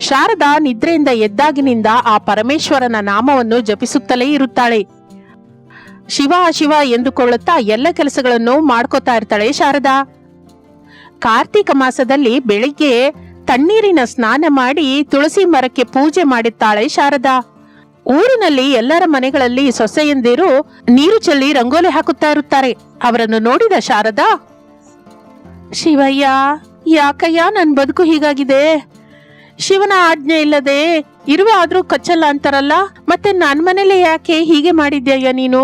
ಶಾರದಾ ನಿದ್ರೆಯಿಂದ ಎದ್ದಾಗಿನಿಂದ ಆ ಪರಮೇಶ್ವರನ ನಾಮವನ್ನು ಜಪಿಸುತ್ತಲೇ ಇರುತ್ತಾಳೆ. ಶಿವ ಶಿವ ಎಂದುಕೊಳ್ಳುತ್ತಾ ಎಲ್ಲ ಕೆಲಸಗಳನ್ನು ಮಾಡ್ಕೋತಾ ಇರ್ತಾಳೆ ಶಾರದಾ. ಕಾರ್ತೀಕ ಮಾಸದಲ್ಲಿ ಬೆಳಿಗ್ಗೆ ತಣ್ಣೀರಿನ ಸ್ನಾನ ಮಾಡಿ ತುಳಸಿ ಮರಕ್ಕೆ ಪೂಜೆ ಮಾಡುತ್ತಾಳೆ ಶಾರದಾ. ಊರಿನಲ್ಲಿ ಎಲ್ಲರ ಮನೆಗಳಲ್ಲಿ ಸೊಸೆಯಂದಿರು ನೀರು ಚೆಲ್ಲಿ ರಂಗೋಲಿ ಹಾಕುತ್ತಾ ಇರುತ್ತಾರೆ. ಅವರನ್ನು ನೋಡಿದ ಶಾರದಾ, ಶಿವಯ್ಯ, ಯಾಕಯ್ಯ ನನ್ ಬದುಕು ಹೀಗಾಗಿದೆ? ಶಿವನ ಆಜ್ಞೆ ಇಲ್ಲದೆ ಇರುವ ಆದ್ರೂ ಕಚ್ಚಲ್ಲ ಅಂತಾರಲ್ಲ? ಮತ್ತೆ ನನ್ ಮನೇಲೆ ಯಾಕೆ ಹೀಗೆ ಮಾಡಿದ್ಯಯ್ಯ ನೀನು?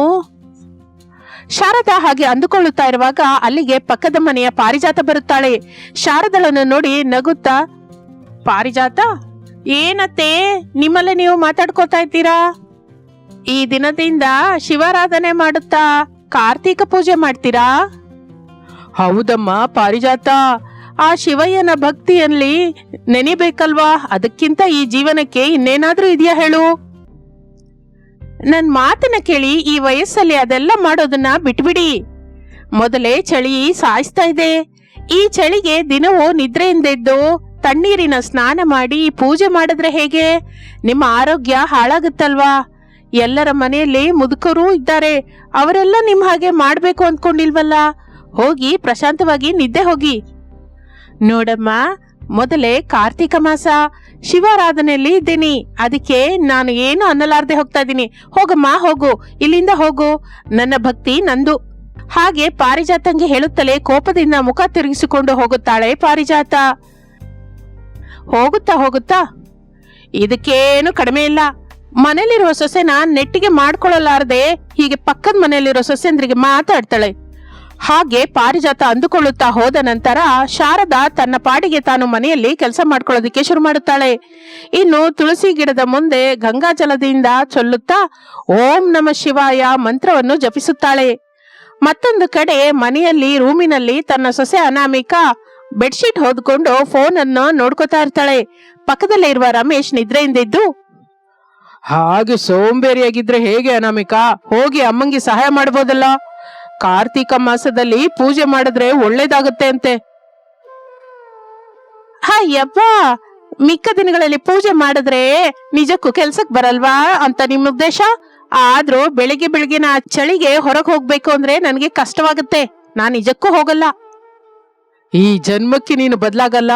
ಶಾರದಾ ಹಾಗೆ ಅಂದುಕೊಳ್ಳುತ್ತಾ ಇರುವಾಗ ಅಲ್ಲಿಗೆ ಪಕ್ಕದ ಮನೆಯ ಪಾರಿಜಾತ ಬರುತ್ತಾಳೆ. ಶಾರದಳನ್ನು ನೋಡಿ ನಗುತ್ತಾ, ಪಾರಿಜಾತ, ಏನತ್ತೆ? ನಿಮ್ಮಲ್ಲೇ ನೀವು ಮಾತಾಡ್ಕೋತಾ ಇದ್ದೀರಾ? ಈ ದಿನದಿಂದ ಶಿವಾರಾಧನೆ ಮಾಡುತ್ತಾ ಕಾರ್ತೀಕ ಪೂಜೆ ಮಾಡ್ತೀರಾ? ಹೌದಮ್ಮ ಪಾರಿಜಾತ ಆ ಶಿವಯ್ಯನ ಭಕ್ತಿಯಲ್ಲಿ ನೆನಿಬೇಕಲ್ವಾ? ಅದಕ್ಕಿಂತ ಈ ಜೀವನಕ್ಕೆ ಇನ್ನೇನಾದ್ರೂ ಇದೆಯಾ ಹೇಳು? ನನ್ ಮಾತನ್ನ ಕೇಳಿ ಈ ವಯಸ್ಸಲ್ಲಿ ಅದೆಲ್ಲ ಮಾಡೋದನ್ನ ಬಿಟ್ಬಿಡಿ. ಮೊದಲೇ ಚಳಿ ಸಾಯಿಸ್ತಾ ಇದೆ. ಈ ಚಳಿಗೆ ದಿನವೂ ನಿದ್ರೆಯಿಂದೆದ್ದು ತಣ್ಣೀರಿನ ಸ್ನಾನ ಮಾಡಿ ಪೂಜೆ ಮಾಡಿದ್ರೆ ಹೇಗೆ? ನಿಮ್ಮ ಆರೋಗ್ಯ ಹಾಳಾಗುತ್ತಲ್ವಾ? ಎಲ್ಲರ ಮನೆಯಲ್ಲಿ ಮುದುಕರು ಇದ್ದಾರೆ. ಅವರೆಲ್ಲ ನಿಮ್ ಹಾಗೆ ಮಾಡ್ಬೇಕು ಅಂದ್ಕೊಂಡಿಲ್ವಲ್ಲ ಹೋಗಿ ಪ್ರಶಾಂತವಾಗಿ ನಿದ್ದೆ ಹೋಗಿ. ನೋಡಮ್ಮ, ಮೊದಲೇ ಕಾರ್ತಿಕ ಮಾಸ. ಶಿವಾರಾಧನೆಯಲ್ಲಿ ಇದ್ದೀನಿ. ಅದಕ್ಕೆ ನಾನು ಏನು ಅನ್ನಲಾರ್ದೆ ಹೋಗ್ತಾ ಇದ್ದೀನಿ. ಹೋಗಮ್ಮ, ಹೋಗು. ಇಲ್ಲಿಂದ ಹೋಗು. ನನ್ನ ಭಕ್ತಿ ನಂದು. ಹಾಗೆ ಪಾರಿಜಾತಂಗೆ ಹೇಳುತ್ತಲೇ ಕೋಪದಿಂದ ಮುಖ ತಿರುಗಿಸಿಕೊಂಡು ಹೋಗುತ್ತಾಳೆ ಪಾರಿಜಾತ. ಹೋಗುತ್ತಾ ಹೋಗುತ್ತಾ? ಇದಕ್ಕೇನು ಕಡಿಮೆ ಇಲ್ಲ. ಮನೇಲಿರುವ ಸೊಸೆನ ನೆಟ್ಟಿಗೆ ಮಾಡ್ಕೊಳ್ಳಲಾರದೆ ಹೀಗೆ ಪಕ್ಕದ ಮನೆಯಲ್ಲಿರೋ ಸೊಸೆಂದ್ರಿಗೆ ಮಾತಾಡ್ತಾಳೆ. ಹಾಗೆ ಪಾರಿಜಾತ ಅಂದುಕೊಳ್ಳುತ್ತಾ ಹೋದ ನಂತರ ಶಾರದಾ ತನ್ನ ಪಾಡಿಗೆ ತಾನು ಮನೆಯಲ್ಲಿ ಕೆಲಸ ಮಾಡ್ಕೊಳ್ಳೋದಕ್ಕೆ ಶುರು ಮಾಡುತ್ತಾಳೆ. ಇನ್ನು ತುಳಸಿ ಗಿಡದ ಮುಂದೆ ಗಂಗಾಜಲದಿಂದ ಚೊಲ್ಲುತ್ತಾ ಓಂ ನಮ ಶಿವಾಯ ಮಂತ್ರವನ್ನು ಜಪಿಸುತ್ತಾಳೆ. ಮತ್ತೊಂದು ಕಡೆ ಮನೆಯಲ್ಲಿ ರೂಮಿನಲ್ಲಿ ತನ್ನ ಸೊಸೆ ಅನಾಮಿಕ ಬೆಡ್ಶೀಟ್ ಹೊದ್ಕೊಂಡು ಫೋನ್ ಅನ್ನು ನೋಡ್ಕೋತಾ ಇರ್ತಾಳೆ. ಪಕ್ಕದಲ್ಲೇ ಇರುವ ರಮೇಶ್ ನಿದ್ರೆಯಿಂದಿದ್ದು, ಹಾಗೆ ಸೋಂಬೇರಿಯಾಗಿದ್ರೆ ಹೇಗೆ ಅನಾಮಿಕಾ? ಹೋಗಿ ಅಮ್ಮಂಗೆ ಸಹಾಯ ಮಾಡ್ಬೋದಲ್ಲ? ಕಾರ್ತೀಕ ಮಾಸದಲ್ಲಿ ಪೂಜೆ ಮಾಡಿದ್ರೆ ಒಳ್ಳೇದಾಗುತ್ತೆ ಅಂತೆ. ಅಯ್ಯಪ್ಪ ಮಿಕ್ಕ ದಿನಗಳಲ್ಲಿ ಪೂಜೆ ಮಾಡಿದ್ರೆ ನಿಜಕ್ಕೂ ಕೆಲ್ಸಕ್ ಬರಲ್ವಾ ಅಂತ ನಿಮ್ ಉದ್ದೇಶ? ಆದ್ರೂ ಬೆಳಿಗ್ಗೆ ಬೆಳಿಗ್ಗೆನ ಚಳಿಗೆ ಹೊರಗೆ ಹೋಗ್ಬೇಕು ಅಂದ್ರೆ ನನಗೆ ಕಷ್ಟವಾಗುತ್ತೆ. ನಾನ್ ನಿಜಕ್ಕೂ ಹೋಗಲ್ಲ. ಈ ಜನ್ಮಕ್ಕೆ ನೀನು ಬದಲಾಗಲ್ಲ.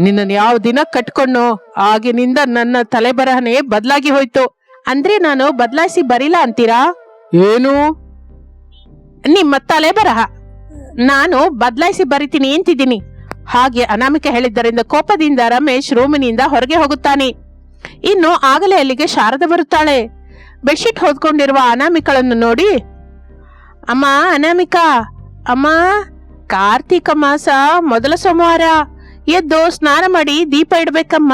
ನಿನ್ನನ್ನು ಯಾವ ದಿನ ಕಟ್ಕೊಂಡು ಆಗಿನಿಂದ ನನ್ನ ತಲೆ ಬರಹನೆ ಬದಲಾಗಿ ಹೋಯ್ತು. ಅಂದ್ರೆ ನಾನು ಬದಲಾಯಿಸಿ ಬರಿಲ್ಲ ಅಂತೀರಾ? ಏನು? ನಿಮ್ಮ ತಲೆ ಬರಹ. ನಾನು ಬದಲಾಯಿಸಿ ಬರಿತೀನಿ ಅಂತಿದ್ದೀನಿ. ಹಾಗೆ ಅನಾಮಿಕ ಹೇಳಿದ್ದರಿಂದ ಕೋಪದಿಂದ ರಮೇಶ್ ರೂಮಿನಿಂದ ಹೊರಗೆ ಹೋಗುತ್ತಾನೆ. ಇನ್ನು ಆಗಲೇ ಅಲ್ಲಿಗೆ ಶಾರದ ಬರುತ್ತಾಳೆ. ಬೆಡ್ಶೀಟ್ ಹೊದ್ಕೊಂಡಿರುವ ಅನಾಮಿಕಳನ್ನು ನೋಡಿ, ಅಮ್ಮ, ಅನಾಮಿಕಾ, ಅಮ್ಮ, ಕಾರ್ತಿಕ ಮಾಸ, ಮೊದಲ ಸೋಮವಾರ, ಎದ್ದು ಸ್ನಾನ ಮಾಡಿ ದೀಪ ಇಡ್ಬೇಕಮ್ಮ.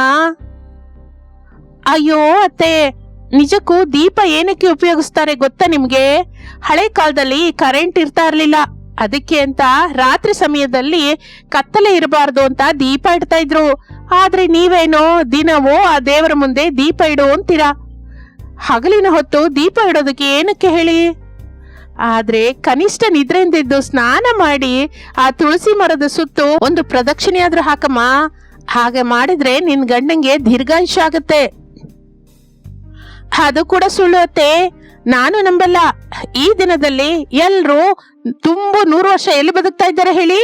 ಅಯ್ಯೋ, ಅತ್ತೆ ನಿಜಕ್ಕೂ ದೀಪ ಏನಕ್ಕೆ ಉಪಯೋಗಿಸ್ತಾರೆ ಗೊತ್ತಾ ನಿಮ್ಗೆ? ಹಳೆ ಕಾಲದಲ್ಲಿ ಕರೆಂಟ್ ಇರ್ತಾ ಇರ್ಲಿಲ್ಲ. ಅದಕ್ಕೆ ಅಂತ ರಾತ್ರಿ ಸಮಯದಲ್ಲಿ ಕತ್ತಲೆ ಇರಬಾರ್ದು ಅಂತ ದೀಪ ಇಡ್ತಾ ಇದ್ರು. ಆದ್ರೆ ನೀವೇನೋ ದಿನವೂ ಆ ದೇವರ ಮುಂದೆ ದೀಪ ಇಡು ಅಂತೀರಾ? ಹಗಲಿನ ಹೊತ್ತು ದೀಪ ಇಡೋದಕ್ಕೆ ಏನಕ್ಕೆ ಹೇಳಿ? ಆದ್ರೆ ಕನಿಷ್ಠ ನಿದ್ರೆಯಿಂದಿದ್ದು ಸ್ನಾನ ಮಾಡಿ ಆ ತುಳಸಿ ಮರದ ಸುತ್ತು ಒಂದು ಪ್ರದಕ್ಷಿಣೆ ಆದ್ರೂ ಹಾಕಮ್ಮ. ಹಾಗೆ ಮಾಡಿದ್ರೆ ನಿನ್ ಗಂಡಂಗೆ ದೀರ್ಘಾಯುಷ ಆಗತ್ತೆ. ಅದು ಕೂಡ ಸುಳ್ಳು ಅತ್ತೆ ನಾನು ನಂಬಲ್ಲ. ಈ ದಿನದಲ್ಲಿ ಎಲ್ರು ತುಂಬು ನೂರು ವರ್ಷ ಎಲ್ಲಿ ಬದುಕ್ತಾ ಇದ್ದಾರೆ ಹೇಳಿ?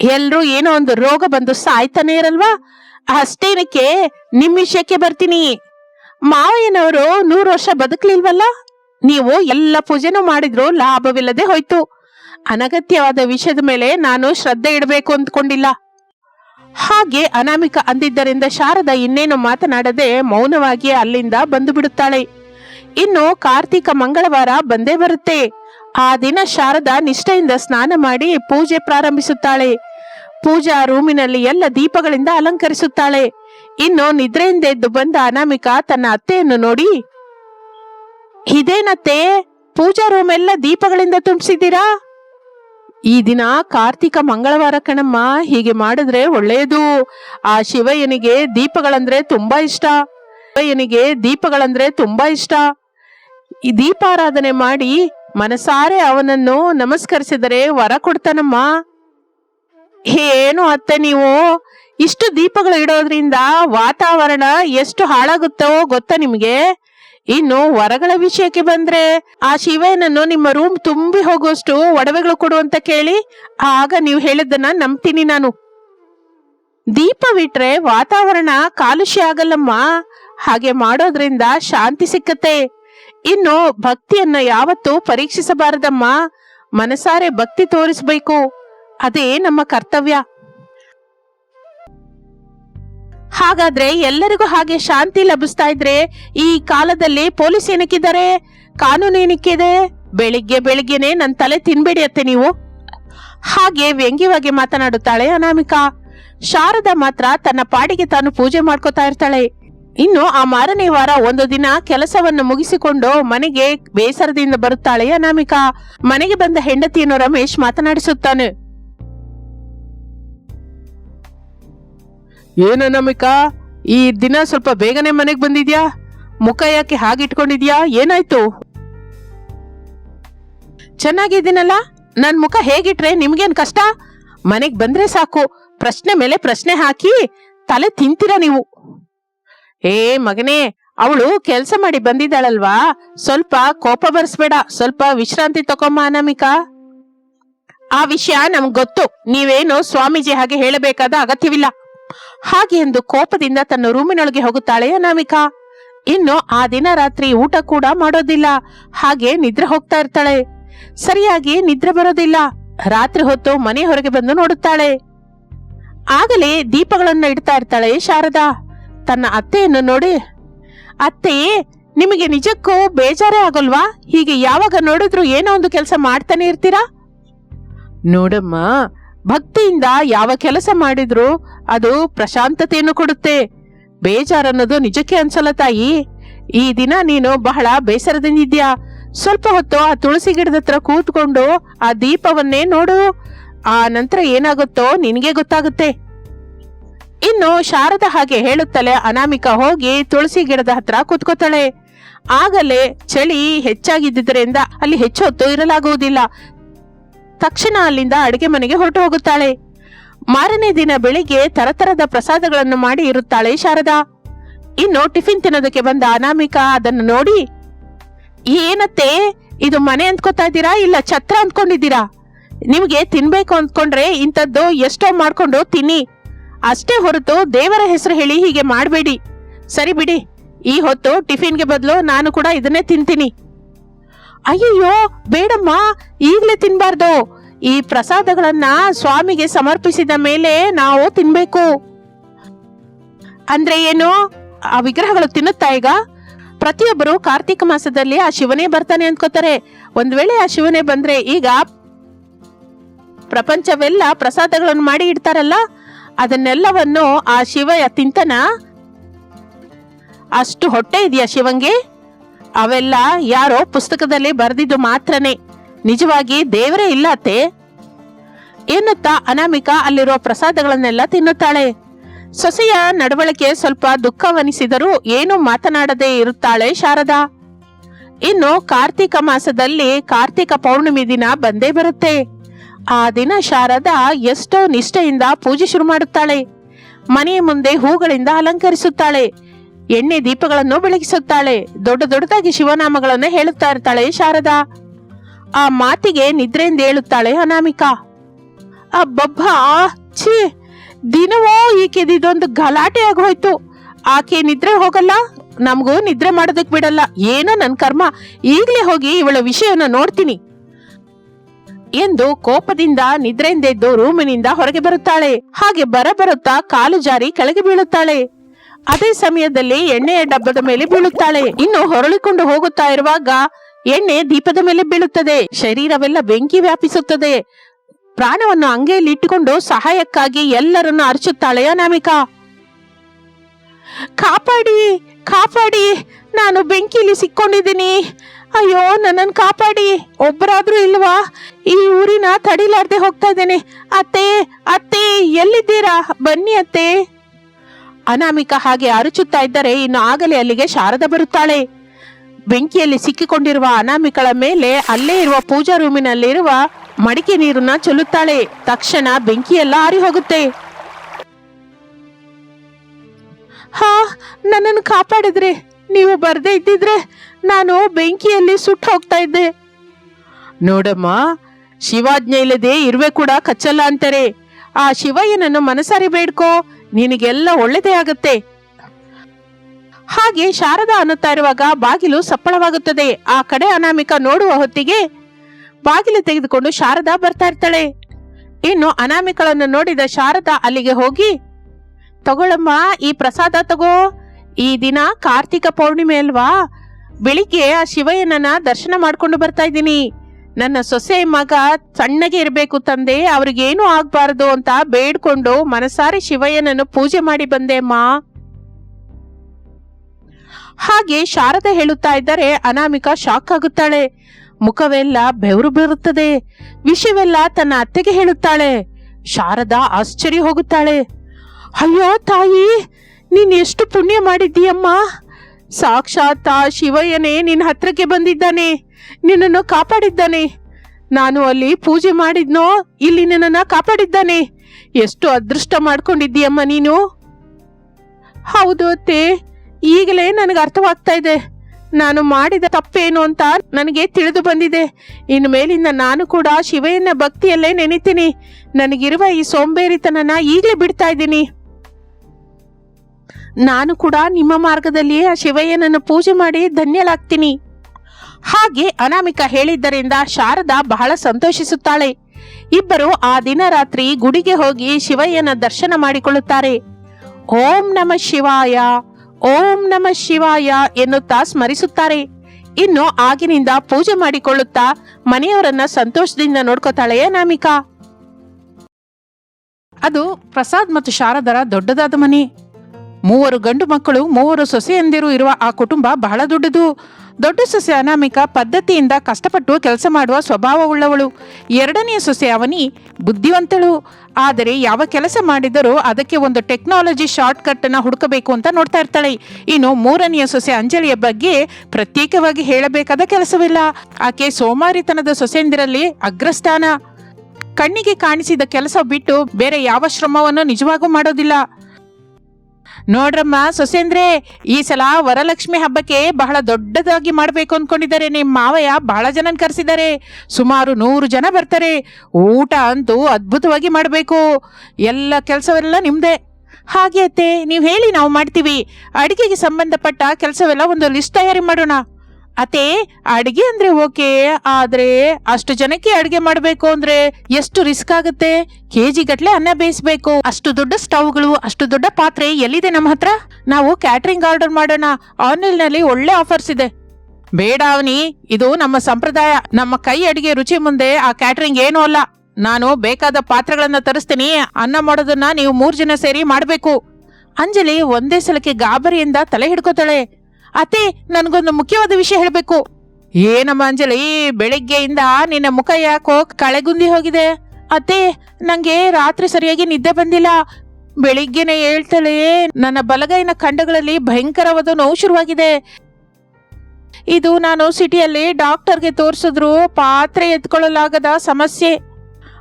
ಎಲ್ರು ಏನೋ ಒಂದು ರೋಗ ಬಂದು ಸಾಯ್ತಾನೆ ಇರಲ್ವಾ? ಅಷ್ಟೇನಕ್ಕೆ ನಿಮ್ ವಿಷಯಕ್ಕೆ ಬರ್ತೀನಿ. ಮಾವಯ್ಯನವರು ನೂರು ವರ್ಷ ಬದುಕ್ಲಿಲ್ವಲ್ಲ? ನೀವು ಎಲ್ಲ ಪೂಜೆನೂ ಮಾಡಿದ್ರು ಲಾಭವಿಲ್ಲದೆ ಹೋಯ್ತು. ಅನಗತ್ಯವಾದ ವಿಷಯದ ಮೇಲೆ ನಾನು ಶ್ರದ್ಧೆ ಇಡಬೇಕು ಅಂದ್ಕೊಂಡಿಲ್ಲ. ಹಾಗೆ ಅನಾಮಿಕ ಅಂದಿದ್ದರಿಂದ ಶಾರದ ಇನ್ನೇನು ಮಾತನಾಡದೆ ಮೌನವಾಗಿ ಅಲ್ಲಿಂದ ಬಂದು ಬಿಡುತ್ತಾಳೆ ಇನ್ನು ಕಾರ್ತಿಕ ಮಂಗಳವಾರ ಬಂದೇ ಬರುತ್ತೆ. ಆ ದಿನ ಶಾರದ ನಿಷ್ಠೆಯಿಂದ ಸ್ನಾನ ಮಾಡಿ ಪೂಜೆ ಪ್ರಾರಂಭಿಸುತ್ತಾಳೆ. ಪೂಜಾ ರೂಮಿನಲ್ಲಿ ಎಲ್ಲ ದೀಪಗಳಿಂದ ಅಲಂಕರಿಸುತ್ತಾಳೆ. ಇನ್ನು ನಿದ್ರೆಯಿಂದ ಎದ್ದು ಬಂದ ಅನಾಮಿಕ ತನ್ನ ಅತ್ತೆಯನ್ನು ನೋಡಿ, ಇದೇನತ್ತೆ? ಪೂಜಾ ರೂಮ್ ಎಲ್ಲ ದೀಪಗಳಿಂದ ತುಂಬಿಸಿದ್ದೀರಾ? ಈ ದಿನ ಕಾರ್ತಿಕ ಮಂಗಳವಾರ ಕಣಮ್ಮ, ಹೀಗೆ ಮಾಡಿದ್ರೆ ಒಳ್ಳೆಯದು ಆ ಶಿವಯ್ಯನಿಗೆ ದೀಪಗಳಂದ್ರೆ ತುಂಬಾ ಇಷ್ಟ. ಶಿವಯ್ಯನಿಗೆ ದೀಪಗಳಂದ್ರೆ ತುಂಬಾ ಇಷ್ಟ. ಈ ದೀಪಾರಾಧನೆ ಮಾಡಿ ಮನಸಾರೆ ಅವನನ್ನು ನಮಸ್ಕರಿಸಿದರೆ ವರ ಕೊಡ್ತಾನಮ್ಮ. ಏನು ಅತ್ತೆ ನೀವು? ಇಷ್ಟು ದೀಪಗಳು ಇಡೋದ್ರಿಂದ ವಾತಾವರಣ ಎಷ್ಟು ಹಾಳಾಗುತ್ತೋ ಗೊತ್ತಾ ನಿಮ್ಗೆ? ಇನ್ನು ವರಗಳ ವಿಷಯಕ್ಕೆ ಬಂದ್ರೆ ಆ ಶಿವನನ್ನು ನಿಮ್ಮ ರೂಮ್ ತುಂಬಿ ಹೋಗುವಷ್ಟು ಒಡವೆಗಳು ಕೊಡು ಅಂತ ಕೇಳಿ, ಆಗ ನೀವು ಹೇಳಿದ್ದನ್ನ ನಂಬ್ತೀನಿ ನಾನು. ದೀಪ ಬಿಟ್ರೆ ವಾತಾವರಣ ಕಾಲುಷ್ಯ ಆಗಲ್ಲಮ್ಮ. ಹಾಗೆ ಮಾಡೋದ್ರಿಂದ ಶಾಂತಿ ಸಿಕ್ಕತ್ತೆ. ಇನ್ನು ಭಕ್ತಿಯನ್ನ ಯಾವತ್ತೂ ಪರೀಕ್ಷಿಸಬಾರದಮ್ಮ. ಮನಸಾರೆ ಭಕ್ತಿ ತೋರಿಸ್ಬೇಕು. ಅದೇ ನಮ್ಮ ಕರ್ತವ್ಯ. ಹಾಗಾದ್ರೆ ಎಲ್ಲರಿಗೂ ಹಾಗೆ ಶಾಂತಿ ಲಭಿಸ್ತಾ ಇದ್ರೆ ಈ ಕಾಲದಲ್ಲಿ ಪೊಲೀಸ್ ಏನಕ್ಕಿದ್ದಾರೆ? ಕಾನೂನು ಏನಕ್ಕಿದೆ? ಬೆಳಿಗ್ಗೆ ಬೆಳಿಗ್ಗೆನೆ ನನ್ನ ತಲೆ ತಿನ್ಬೇಡಿ ಅತ್ತೆ ನೀವು. ಹಾಗೆ ವ್ಯಂಗ್ಯವಾಗಿ ಮಾತನಾಡುತ್ತಾಳೆ ಅನಾಮಿಕಾ. ಶಾರದಾ ಮಾತ್ರ ತನ್ನ ಪಾಡಿಗೆ ತಾನು ಪೂಜೆ ಮಾಡ್ಕೋತಾ ಇರ್ತಾಳೆ. ಇನ್ನು ಆ ಮಾರನೇ ವಾರ ಒಂದು ದಿನ ಕೆಲಸವನ್ನು ಮುಗಿಸಿಕೊಂಡು ಮನೆಗೆ ಬೇಸರದಿಂದ ಬರುತ್ತಾಳೆ ಅನಾಮಿಕಾ. ಮನೆಗೆ ಬಂದ ಹೆಂಡತಿಯನ್ನು ರಮೇಶ್ ಮಾತನಾಡಿಸುತ್ತಾನೆ. ಏನನಮಿಕಾ ಈ ದಿನ ಸ್ವಲ್ಪ ಬೇಗನೆ ಮನೆಗೆ ಬಂದಿದ್ಯಾ? ಮುಖ ಯಾಕೆ ಹಾಗೆ ಇಟ್ಕೊಂಡಿದ್ಯಾ ಏನಾಯ್ತು? ಚೆನ್ನಾಗಿದ್ದೀನಲ್ಲ? ನನ್ನ ಮುಖ ಹೇಗಿಟ್ರೆ ನಿಮ್ಗೇನು ಕಷ್ಟ? ಮನೆಗೆ ಬಂದ್ರೆ ಸಾಕು. ಪ್ರಶ್ನೆ ಮೇಲೆ ಪ್ರಶ್ನೆ ಹಾಕಿ ತಲೆ ತಿಂತೀರ ನೀವು. ಏ ಮಗನೇ, ಅವಳು ಕೆಲಸ ಮಾಡಿ ಬಂದಿದ್ದಾಳಲ್ವಾ? ಸ್ವಲ್ಪ ಕೋಪ ಬರ್ಸ್ಬೇಡ. ಸ್ವಲ್ಪ ವಿಶ್ರಾಂತಿ ತಕೊಂಬ ಅನಾಮಿಕಾ. ಆ ವಿಷಯ ನಮ್ಗೆ ಗೊತ್ತು. ನೀವೇನು ಸ್ವಾಮೀಜಿ ಹಾಗೆ ಹೇಳಬೇಕಾದ ಅಗತ್ಯವಿಲ್ಲ. ಹಾಗೆ ಎಂದು ಕೋಪದಿಂದ ತನ್ನ ರೂಮಿನೊಳಗೆ ಹೋಗುತ್ತಾಳೆ ಅನಾಮಿಕಾ. ಇನ್ನು ಆ ದಿನ ರಾತ್ರಿ ಊಟ ಕೂಡ ಮಾಡೋದಿಲ್ಲ. ಹಾಗೆ ನಿದ್ರೆ ಹೋಗ್ತಾ ಇರ್ತಾಳೆ. ಸರಿಯಾಗಿ ನಿದ್ರೆ ಬರೋದಿಲ್ಲ. ರಾತ್ರಿ ಹೊತ್ತು ಮನೆ ಹೊರಗೆ ಬಂದು ನೋಡುತ್ತಾಳೆ. ಆಗಲೇ ದೀಪಗಳನ್ನ ಇಡ್ತಾ ಇರ್ತಾಳೆ ಶಾರದಾ. ತನ್ನ ಅತ್ತೆಯನ್ನು ನೋಡಿ, ಅತ್ತೆ, ನಿಮಗೆ ನಿಜಕ್ಕೂ ಬೇಜಾರೇ ಆಗೋಲ್ವಾ? ಹೀಗೆ ಯಾವಾಗ ನೋಡಿದ್ರು ಏನೋ ಒಂದು ಕೆಲಸ ಮಾಡ್ತಾನೆ ಇರ್ತೀರಾ? ನೋಡಮ್ಮ ಭಕ್ತಿಯಿಂದ ಯಾವ ಕೆಲಸ ಮಾಡಿದ್ರು ಅದು ಪ್ರಶಾಂತತೆಯನ್ನು ಕೊಡುತ್ತೆ. ಬೇಜಾರನ್ನೋದು ನಿಜಕ್ಕೆ ಅನ್ಸಲ್ಲ ತಾಯಿ. ಈ ದಿನ ನೀನು ಬಹಳ ಬೇಸರದಿಂದಿದ್ಯಾ? ಸ್ವಲ್ಪ ಹೊತ್ತು ಆ ತುಳಸಿ ಗಿಡದ ಹತ್ರ ಕೂತ್ಕೊಂಡು ಆ ದೀಪವನ್ನೇ ನೋಡು. ಆ ನಂತರ ಏನಾಗುತ್ತೋ ನಿನಗೆ ಗೊತ್ತಾಗುತ್ತೆ. ಇನ್ನು ಶಾರದ ಹಾಗೆ ಹೇಳುತ್ತಲೇ ಅನಾಮಿಕ ಹೋಗಿ ತುಳಸಿ ಗಿಡದ ಹತ್ರ ಕೂತ್ಕೋತಾಳೆ. ಆಗಲೇ ಚಳಿ ಹೆಚ್ಚಾಗಿದ್ದರಿಂದ ಅಲ್ಲಿ ಹೆಚ್ಚು ಹೊತ್ತು ಇರಲಾಗುವುದಿಲ್ಲ. ತಕ್ಷಣ ಅಲ್ಲಿಂದ ಅಡುಗೆ ಮನೆಗೆ ಹೊರಟು ಹೋಗುತ್ತಾಳೆ. ಮಾರನೇ ದಿನ ಬೆಳಿಗ್ಗೆ ತರತರದ ಪ್ರಸಾದಗಳನ್ನು ಮಾಡಿ ಇರುತ್ತಾಳೆ ಶಾರದಾ. ಇನ್ನು ಟಿಫಿನ್ ತಿನ್ನೋದಕ್ಕೆ ಬಂದ ಅನಾಮಿಕಾ ಅದನ್ನು ನೋಡಿ, ಏನತ್ತೆ, ಇದು ಮನೆ ಅಂದ್ಕೋತಾ ಇದ್ದೀರಾ ಇಲ್ಲ ಛತ್ರ ಅಂದ್ಕೊಂಡಿದ್ದೀರಾ? ನಿಮ್ಗೆ ತಿನ್ಬೇಕು ಅಂದ್ಕೊಂಡ್ರೆ ಇಂಥದ್ದು ಎಷ್ಟೋ ಮಾಡ್ಕೊಂಡು ತಿನ್ನಿ. ಅಷ್ಟೇ ಹೊರತು ದೇವರ ಹೆಸರು ಹೇಳಿ ಹೀಗೆ ಮಾಡಬೇಡಿ. ಸರಿ ಬಿಡಿ, ಈ ಹೊತ್ತು ಟಿಫಿನ್ಗೆ ಬದಲು ನಾನು ಕೂಡ ಇದನ್ನೇ ತಿಂತೀನಿ. ಅಯ್ಯಯ್ಯೋ, ಬೇಡಮ್ಮ, ಈಗ್ಲೇ ತಿನ್ಬಾರ್ದು. ಈ ಪ್ರಸಾದಗಳನ್ನ ಸ್ವಾಮಿಗೆ ಸಮರ್ಪಿಸಿದ ಮೇಲೆ ನಾವು ತಿನ್ಬೇಕು. ಅಂದ್ರೆ ಏನು? ಆ ವಿಗ್ರಹಗಳು ತಿನ್ನುತ್ತಾ ಈಗ? ಪ್ರತಿಯೊಬ್ಬರು ಕಾರ್ತಿಕ ಮಾಸದಲ್ಲಿ ಆ ಶಿವನೇ ಬರ್ತಾನೆ ಅನ್ಕೋತಾರೆ ಒಂದ್ ವೇಳೆ ಆ ಶಿವನೇ ಬಂದ್ರೆ ಈಗ ಪ್ರಪಂಚವೆಲ್ಲ ಪ್ರಸಾದಗಳನ್ನು ಮಾಡಿ ಇಡ್ತಾರಲ್ಲ, ಅದನ್ನೆಲ್ಲವನ್ನು ಆ ಶಿವ ತಿಂತನ? ಅಷ್ಟು ಹೊಟ್ಟೆ ಇದೆಯಾ ಶಿವಂಗೆ? ಅವೆಲ್ಲ ಯಾರೋ ಪುಸ್ತಕದಲ್ಲಿ ಬರೆದಿದ್ದು ಮಾತ್ರನೇ. ನಿಜವಾಗಿ ದೇವರೇ ಇಲ್ಲ ಅತ್ತೆ ಎನ್ನುತ್ತಾ ಅನಾಮಿಕಾ ಅಲ್ಲಿರೋ ಪ್ರಸಾದಗಳನ್ನೆಲ್ಲ ತಿನ್ನುತ್ತಾಳೆ. ಸೊಸೆಯ ನಡವಳಿಕೆ ಸ್ವಲ್ಪ ದುಃಖವನಿಸಿದರೂ ಏನು ಮಾತನಾಡದೇ ಇರುತ್ತಾಳೆ ಶಾರದಾ. ಇನ್ನು ಕಾರ್ತಿಕ ಮಾಸದಲ್ಲಿ ಕಾರ್ತಿಕ ಪೌರ್ಣಿಮೆ ದಿನ ಬಂದೇ ಬರುತ್ತೆ. ಆ ದಿನ ಶಾರದಾ ಎಷ್ಟೋ ನಿಷ್ಠೆಯಿಂದ ಪೂಜೆ ಶುರು ಮಾಡುತ್ತಾಳೆ. ಮನೆಯ ಮುಂದೆ ಹೂಗಳಿಂದ ಅಲಂಕರಿಸುತ್ತಾಳೆ. ಎಣ್ಣೆ ದೀಪಗಳನ್ನು ಬೆಳಗಿಸುತ್ತಾಳೆ. ದೊಡ್ಡ ದೊಡ್ಡದಾಗಿ ಶಿವನಾಮಗಳನ್ನು ಹೇಳುತ್ತಾ ಇರ್ತಾಳೆ ಶಾರದಾ. ಆ ಮಾತಿಗೆ ನಿದ್ರೆಯಿಂದ ಹೇಳುತ್ತಾಳೆ ಅನಾಮಿಕಾ. ಅಬ್ಬಬ್ಬಾ, ಛೀ, ದಿನವೂ ಈಕೆದು ಇದೊಂದು ಗಲಾಟೆ ಆಗೋಯ್ತು. ಆಕೆ ನಿದ್ರೆ ಹೋಗಲ್ಲ, ನಮಗೂ ನಿದ್ರೆ ಮಾಡೋದಕ್ಕೆ ಬಿಡಲ್ಲ. ಏನೋ ನನ್ನ ಕರ್ಮ, ಈಗಲೇ ಹೋಗಿ ಇವಳ ವಿಷಯನ ನೋಡ್ತೀನಿ ಎಂದು ಕೋಪದಿಂದ ನಿದ್ರೆಯಿಂದ ಎದ್ದು ರೂಮಿನಿಂದ ಹೊರಗೆ ಬರುತ್ತಾಳೆ. ಹಾಗೆ ಬರಬರುತ್ತಾ ಕಾಲು ಜಾರಿ ಕೆಳಗೆ ಬೀಳುತ್ತಾಳೆ. ಅದೇ ಸಮಯದಲ್ಲಿ ಎಣ್ಣೆಯ ಡಬ್ಬದ ಮೇಲೆ ಬೀಳುತ್ತಾಳೆ. ಇನ್ನು ಹೊರಳಿಕೊಂಡು ಹೋಗುತ್ತಾ ಇರುವಾಗ ಎಣ್ಣೆ ದೀಪದ ಮೇಲೆ ಬೀಳುತ್ತದೆ. ಶರೀರವೆಲ್ಲ ಬೆಂಕಿ ವ್ಯಾಪಿಸುತ್ತದೆ. ಪ್ರಾಣವನ್ನು ಅಂಗೈಯಲ್ಲಿ ಇಟ್ಟುಕೊಂಡು ಸಹಾಯಕ್ಕಾಗಿ ಎಲ್ಲರನ್ನು ಅರಚುತ್ತಾಳೆ ಅನಾಮಿಕಾ. ಕಾಪಾಡಿ ಕಾಪಾಡಿ. ನಾನು ಬೆಂಕಿಲಿ ಸಿಕ್ಕೊಂಡಿದ್ದೀನಿ. ಅಯ್ಯೋ, ನನ್ನನ್ನು ಕಾಪಾಡಿ. ಒಬ್ಬರಾದ್ರೂ ಇಲ್ವಾ? ಈ ಊರಿನ ತಡಿಲಾರ್ದೆ ಹೋಗ್ತಾ ಇದ್ದೇನೆ. ಅತ್ತೆ ಅತ್ತೆ, ಎಲ್ಲಿದ್ದೀರಾ? ಬನ್ನಿ ಅತ್ತೆ. ಅನಾಮಿಕಾ ಹಾಗೆ ಅರಚುತ್ತಾ ಇದ್ದರೆ ಇನ್ನು ಆಗಲೇ ಅಲ್ಲಿಗೆ ಶಾರದ ಬರುತ್ತಾಳೆ. ಬೆಂಕಿಯಲ್ಲಿ ಸಿಕ್ಕಿಕೊಂಡಿರುವ ಅನಾಮಿಕಳ ಮೇಲೆ ಅಲ್ಲೇ ಇರುವ ಪೂಜಾ ರೂಮಿನಲ್ಲಿರುವ ಮಡಿಕೆ ನೀರನ್ನ ಚೆಲ್ಲುತ್ತಾಳೆ. ತಕ್ಷಣ ಬೆಂಕಿಯೆಲ್ಲ ಆರಿ ಹೋಗುತ್ತೆ ಹಾ, ನನ್ನನ್ನು ಕಾಪಾಡಿದ್ರೆ, ನೀವು ಬರ್ದೇ ಇದ್ದಿದ್ರೆ ನಾನು ಬೆಂಕಿಯಲ್ಲಿ ಸುಟ್ಟು ಹೋಗ್ತಾ ಇದ್ದೆ. ನೋಡಮ್ಮ, ಶಿವಾಜ್ಞೆ ಇಲ್ಲದೆ ಇರುವೆ ಕೂಡ ಕಚ್ಚಲ್ಲ ಅಂತಾರೆ. ಆ ಶಿವಯ್ಯನನ್ನು ಮನಸಾರಿ ಬೇಡ್ಕೋ. ನಿನಗೆಲ್ಲ ಒಳ್ಳೇದೇ ಆಗುತ್ತೆ. ಹಾಗೆ ಶಾರದಾ ಅನ್ನುತ್ತಾ ಇರುವಾಗ ಬಾಗಿಲು ಸಪ್ಪಳವಾಗುತ್ತದೆ. ಆ ಕಡೆ ಅನಾಮಿಕ ನೋಡುವ ಹೊತ್ತಿಗೆ ಬಾಗಿಲು ತೆಗೆದುಕೊಂಡು ಶಾರದಾ ಬರ್ತಾ ಇರ್ತಾಳೆ. ಇನ್ನು ಅನಾಮಿಕಳನ್ನು ನೋಡಿದ ಶಾರದಾ ಅಲ್ಲಿಗೆ ಹೋಗಿ, ತಗೊಳಮ್ಮ, ಈ ಪ್ರಸಾದ ತಗೋ. ಈ ದಿನ ಕಾರ್ತಿಕ ಪೌರ್ಣಿಮೆ ಅಲ್ವಾ? ಬೆಳಿಗ್ಗೆ ಆ ಶಿವಯ್ಯನನ್ನ ದರ್ಶನ ಮಾಡ್ಕೊಂಡು ಬರ್ತಾ ಇದ್ದೀನಿ. ನನ್ನ ಸೊಸೆ ಮಗ ಸಣ್ಣಗೆ ಇರಬೇಕು ತಂದೆ, ಅವ್ರಿಗೇನು ಆಗ್ಬಾರ್ದು ಅಂತ ಬೇಡ್ಕೊಂಡು ಮನಸಾರಿ ಶಿವಯ್ಯನನ್ನು ಪೂಜೆ ಮಾಡಿ ಬಂದೆ ಮಾ. ಹಾಗೆ ಶಾರದೆ ಹೇಳುತ್ತಾ ಇದ್ದರೆ ಅನಾಮಿಕ ಶಾಕ್ ಆಗುತ್ತಾಳೆ. ಮುಖವೆಲ್ಲ ಬೆವರು ಬೀರುತ್ತದೆ. ವಿಷಯವೆಲ್ಲ ತನ್ನ ಅತ್ತೆಗೆ ಹೇಳುತ್ತಾಳೆ. ಶಾರದಾ ಆಶ್ಚರ್ಯ ಹೋಗುತ್ತಾಳೆ. ಅಯ್ಯೋ ತಾಯಿ, ನೀನ್ ಎಷ್ಟು ಪುಣ್ಯ ಮಾಡಿದ್ದೀಯಮ್ಮ. ಸಾಕ್ಷಾತ್ ಆ ಶಿವಯ್ಯನೇ ನಿನ್ನ ಹತ್ರಕ್ಕೆ ಬಂದಿದ್ದಾನೆ. ನಿನ್ನನ್ನು ಕಾಪಾಡಿದ್ದಾನೆ. ನಾನು ಅಲ್ಲಿ ಪೂಜೆ ಮಾಡಿದ್ನೋ, ಇಲ್ಲಿ ನಿನ್ನನ್ನು ಕಾಪಾಡಿದ್ದಾನೆ. ಎಷ್ಟು ಅದೃಷ್ಟ ಮಾಡ್ಕೊಂಡಿದ್ದೀಯಮ್ಮ ನೀನು? ಹೌದು ಅತ್ತೆ, ಈಗಲೇ ನನಗೆ ಅರ್ಥವಾಗ್ತಾ ಇದೆ. ನಾನು ಮಾಡಿದ ತಪ್ಪೇನು ಅಂತ ನನಗೆ ತಿಳಿದು ಬಂದಿದೆ. ಇನ್ನು ಮೇಲಿಂದ ನಾನು ಕೂಡ ಶಿವಯ್ಯನ ಭಕ್ತಿಯಲ್ಲೇ ನೆನೀತೀನಿ. ನನಗಿರುವ ಈ ಸೋಂಬೇರಿತನನ ಈಗಲೇ ಬಿಡ್ತಾ ಇದ್ದೀನಿ. ನಾನು ಕೂಡ ನಿಮ್ಮ ಮಾರ್ಗದಲ್ಲಿ ಆ ಶಿವಯ್ಯನನ್ನು ಪೂಜೆ ಮಾಡಿ ಧನ್ಯಳಾಗ್ತೀನಿ. ಹಾಗೆ ಅನಾಮಿಕ ಹೇಳಿದ್ದರಿಂದ ಶಾರದಾ ಬಹಳ ಸಂತೋಷಿಸುತ್ತಾಳೆ. ಇಬ್ಬರು ಆ ದಿನ ರಾತ್ರಿ ಗುಡಿಗೆ ಹೋಗಿ ಶಿವಯ್ಯನ ದರ್ಶನ ಮಾಡಿಕೊಳ್ಳುತ್ತಾರೆ. ಓಂ ನಮ ಶಿವಾಯ, ಓಂ ನಮ ಶಿವಾಯ ಎನ್ನುತ್ತಾ ಸ್ಮರಿಸುತ್ತಾರೆ. ಇನ್ನು ಆಗಿನಿಂದ ಪೂಜೆ ಮಾಡಿಕೊಳ್ಳುತ್ತಾ ಮನೆಯವರನ್ನ ಸಂತೋಷದಿಂದ ನೋಡ್ಕೋತಾಳೆ ಅನಾಮಿಕಾ. ಅದು ಪ್ರಸಾದ್ ಮತ್ತು ಶಾರದರ ದೊಡ್ಡದಾದ ಮನೆ. ಮೂವರು ಗಂಡು ಮಕ್ಕಳು, ಮೂವರು ಸೊಸೆಯಂದಿರು ಇರುವ ಆ ಕುಟುಂಬ ಬಹಳ ದೊಡ್ಡದು. ದೊಡ್ಡ ಸೊಸೆ ಅನಾಮಿಕ ಪದ್ಧತಿಯಿಂದ ಕಷ್ಟಪಟ್ಟು ಕೆಲಸ ಮಾಡುವ ಸ್ವಭಾವವುಳ್ಳವಳು. ಎರಡನೆಯ ಸೊಸೆ ಅವನಿ ಬುದ್ಧಿವಂತಳು. ಆದರೆ ಯಾವ ಕೆಲಸ ಮಾಡಿದರೂ ಅದಕ್ಕೆ ಒಂದು ಟೆಕ್ನಾಲಜಿ ಶಾರ್ಟ್ಕಟ್ ಅನ್ನ ಹುಡುಕಬೇಕು ಅಂತ ನೋಡ್ತಾ ಇರ್ತಾಳೆ. ಇನ್ನು ಮೂರನೆಯ ಸೊಸೆ ಅಂಜಲಿಯ ಬಗ್ಗೆ ಪ್ರತ್ಯೇಕವಾಗಿ ಹೇಳಬೇಕಾದ ಕೆಲಸವಿಲ್ಲ. ಆಕೆ ಸೋಮಾರಿತನದ ಸೊಸೆಯಂದಿರಲ್ಲಿ ಅಗ್ರಸ್ಥಾನ. ಕಣ್ಣಿಗೆ ಕಾಣಿಸಿದ ಕೆಲಸ ಬಿಟ್ಟು ಬೇರೆ ಯಾವ ಶ್ರಮವನ್ನು ನಿಜವಾಗೂ ಮಾಡೋದಿಲ್ಲ. ನೋಡ್ರಮ್ಮ, ಸೊಸೇಂದ್ರೆ, ಈ ಸಲ ವರಲಕ್ಷ್ಮಿ ಹಬ್ಬಕ್ಕೆ ಬಹಳ ದೊಡ್ಡದಾಗಿ ಮಾಡಬೇಕು ಅಂದ್ಕೊಂಡಿದ್ದಾರೆ ನಿಮ್ಮ ಮಾವಯ್ಯ ಬಹಳ ಜನನ ಕರೆಸಿದ್ದಾರೆ. ಸುಮಾರು ನೂರು ಜನ ಬರ್ತಾರೆ. ಊಟ ಅಂತೂ ಅದ್ಭುತವಾಗಿ ಮಾಡಬೇಕು. ಎಲ್ಲ ಕೆಲಸವೆಲ್ಲ ನಿಮ್ಮದೇ ಹಾಗೆ ಅತ್ತೆ, ನೀವು ಹೇಳಿ ನಾವು ಮಾಡ್ತೀವಿ. ಅಡಿಗೆಗೆ ಸಂಬಂಧಪಟ್ಟ ಕೆಲಸವೆಲ್ಲ ಒಂದು ಲಿಸ್ಟ್ ತಯಾರಿ ಮಾಡೋಣ. ಅತ್ತೆ ಅಡಿಗೆ ಅಂದ್ರೆ ಓಕೆ, ಆದ್ರೆ ಅಷ್ಟು ಜನಕ್ಕೆ ಅಡಿಗೆ ಮಾಡಬೇಕು ಅಂದ್ರೆ ಎಷ್ಟು ರಿಸ್ಕ್ ಆಗುತ್ತೆ? ಕೆಜಿ ಗಟ್ಲೆ ಅನ್ನ ಬೇಯಿಸ್ಬೇಕು. ಅಷ್ಟು ದೊಡ್ಡ ಸ್ಟವ್ಗಳು, ಅಷ್ಟು ದೊಡ್ಡ ಪಾತ್ರೆ ಎಲ್ಲಿದೆ ನಮ್ಮ ಹತ್ರ? ನಾವು ಕ್ಯಾಟ್ರಿಂಗ್ ಆರ್ಡರ್ ಮಾಡೋಣ. ಆನ್ಲೈನ್ನಲ್ಲಿ ಒಳ್ಳೆ ಆಫರ್ಸ್ ಇದೆ. ಬೇಡ ಅವನಿ, ಇದು ನಮ್ಮ ಸಂಪ್ರದಾಯ. ನಮ್ಮ ಕೈ ಅಡಿಗೆ ರುಚಿ ಮುಂದೆ ಆ ಕ್ಯಾಟ್ರಿಂಗ್ ಏನೂ ಅಲ್ಲ. ನಾನು ಬೇಕಾದ ಪಾತ್ರೆಗಳನ್ನ ತರಿಸ್ತೀನಿ. ಅನ್ನ ಮಾಡೋದನ್ನ ನೀವು ಮೂರ್ ಜನ ಸೇರಿ ಮಾಡಬೇಕು. ಅಂಜಲಿ ಒಂದೇ ಸಲಕ್ಕೆ ಗಾಬರಿಯಿಂದ ತಲೆ ಹಿಡ್ಕೋತಾಳೆ. ಅತ್ತೆ, ನನಗೊಂದು ಮುಖ್ಯವಾದ ವಿಷಯ ಹೇಳಬೇಕು. ಏನಮ್ಮ ಅಂಜಲಿ, ಬೆಳಿಗ್ಗೆಯಿಂದ ನಿನ್ನ ಮುಖ ಯಾಕೋ ಕಳೆಗುಂದಿ ಹೋಗಿದೆ? ಅತ್ತೆ, ನಂಗೆ ರಾತ್ರಿ ಸರಿಯಾಗಿ ನಿದ್ದೆ ಬಂದಿಲ್ಲ. ಬೆಳಿಗ್ಗೆನೆ ಹೇಳ್ತಲೇ ನನ್ನ ಬಲಗೈನ ಖಂಡಗಳಲ್ಲಿ ಭಯಂಕರವಾದ ನೋವು ಶುರುವಾಗಿದೆ. ಇದು ನಾನು ಸಿಟಿಯಲ್ಲಿ ಡಾಕ್ಟರ್ಗೆ ತೋರಿಸಿದ್ರು ಪಾತ್ರೆ ಎತ್ಕೊಳ್ಳಲಾಗದ ಸಮಸ್ಯೆ.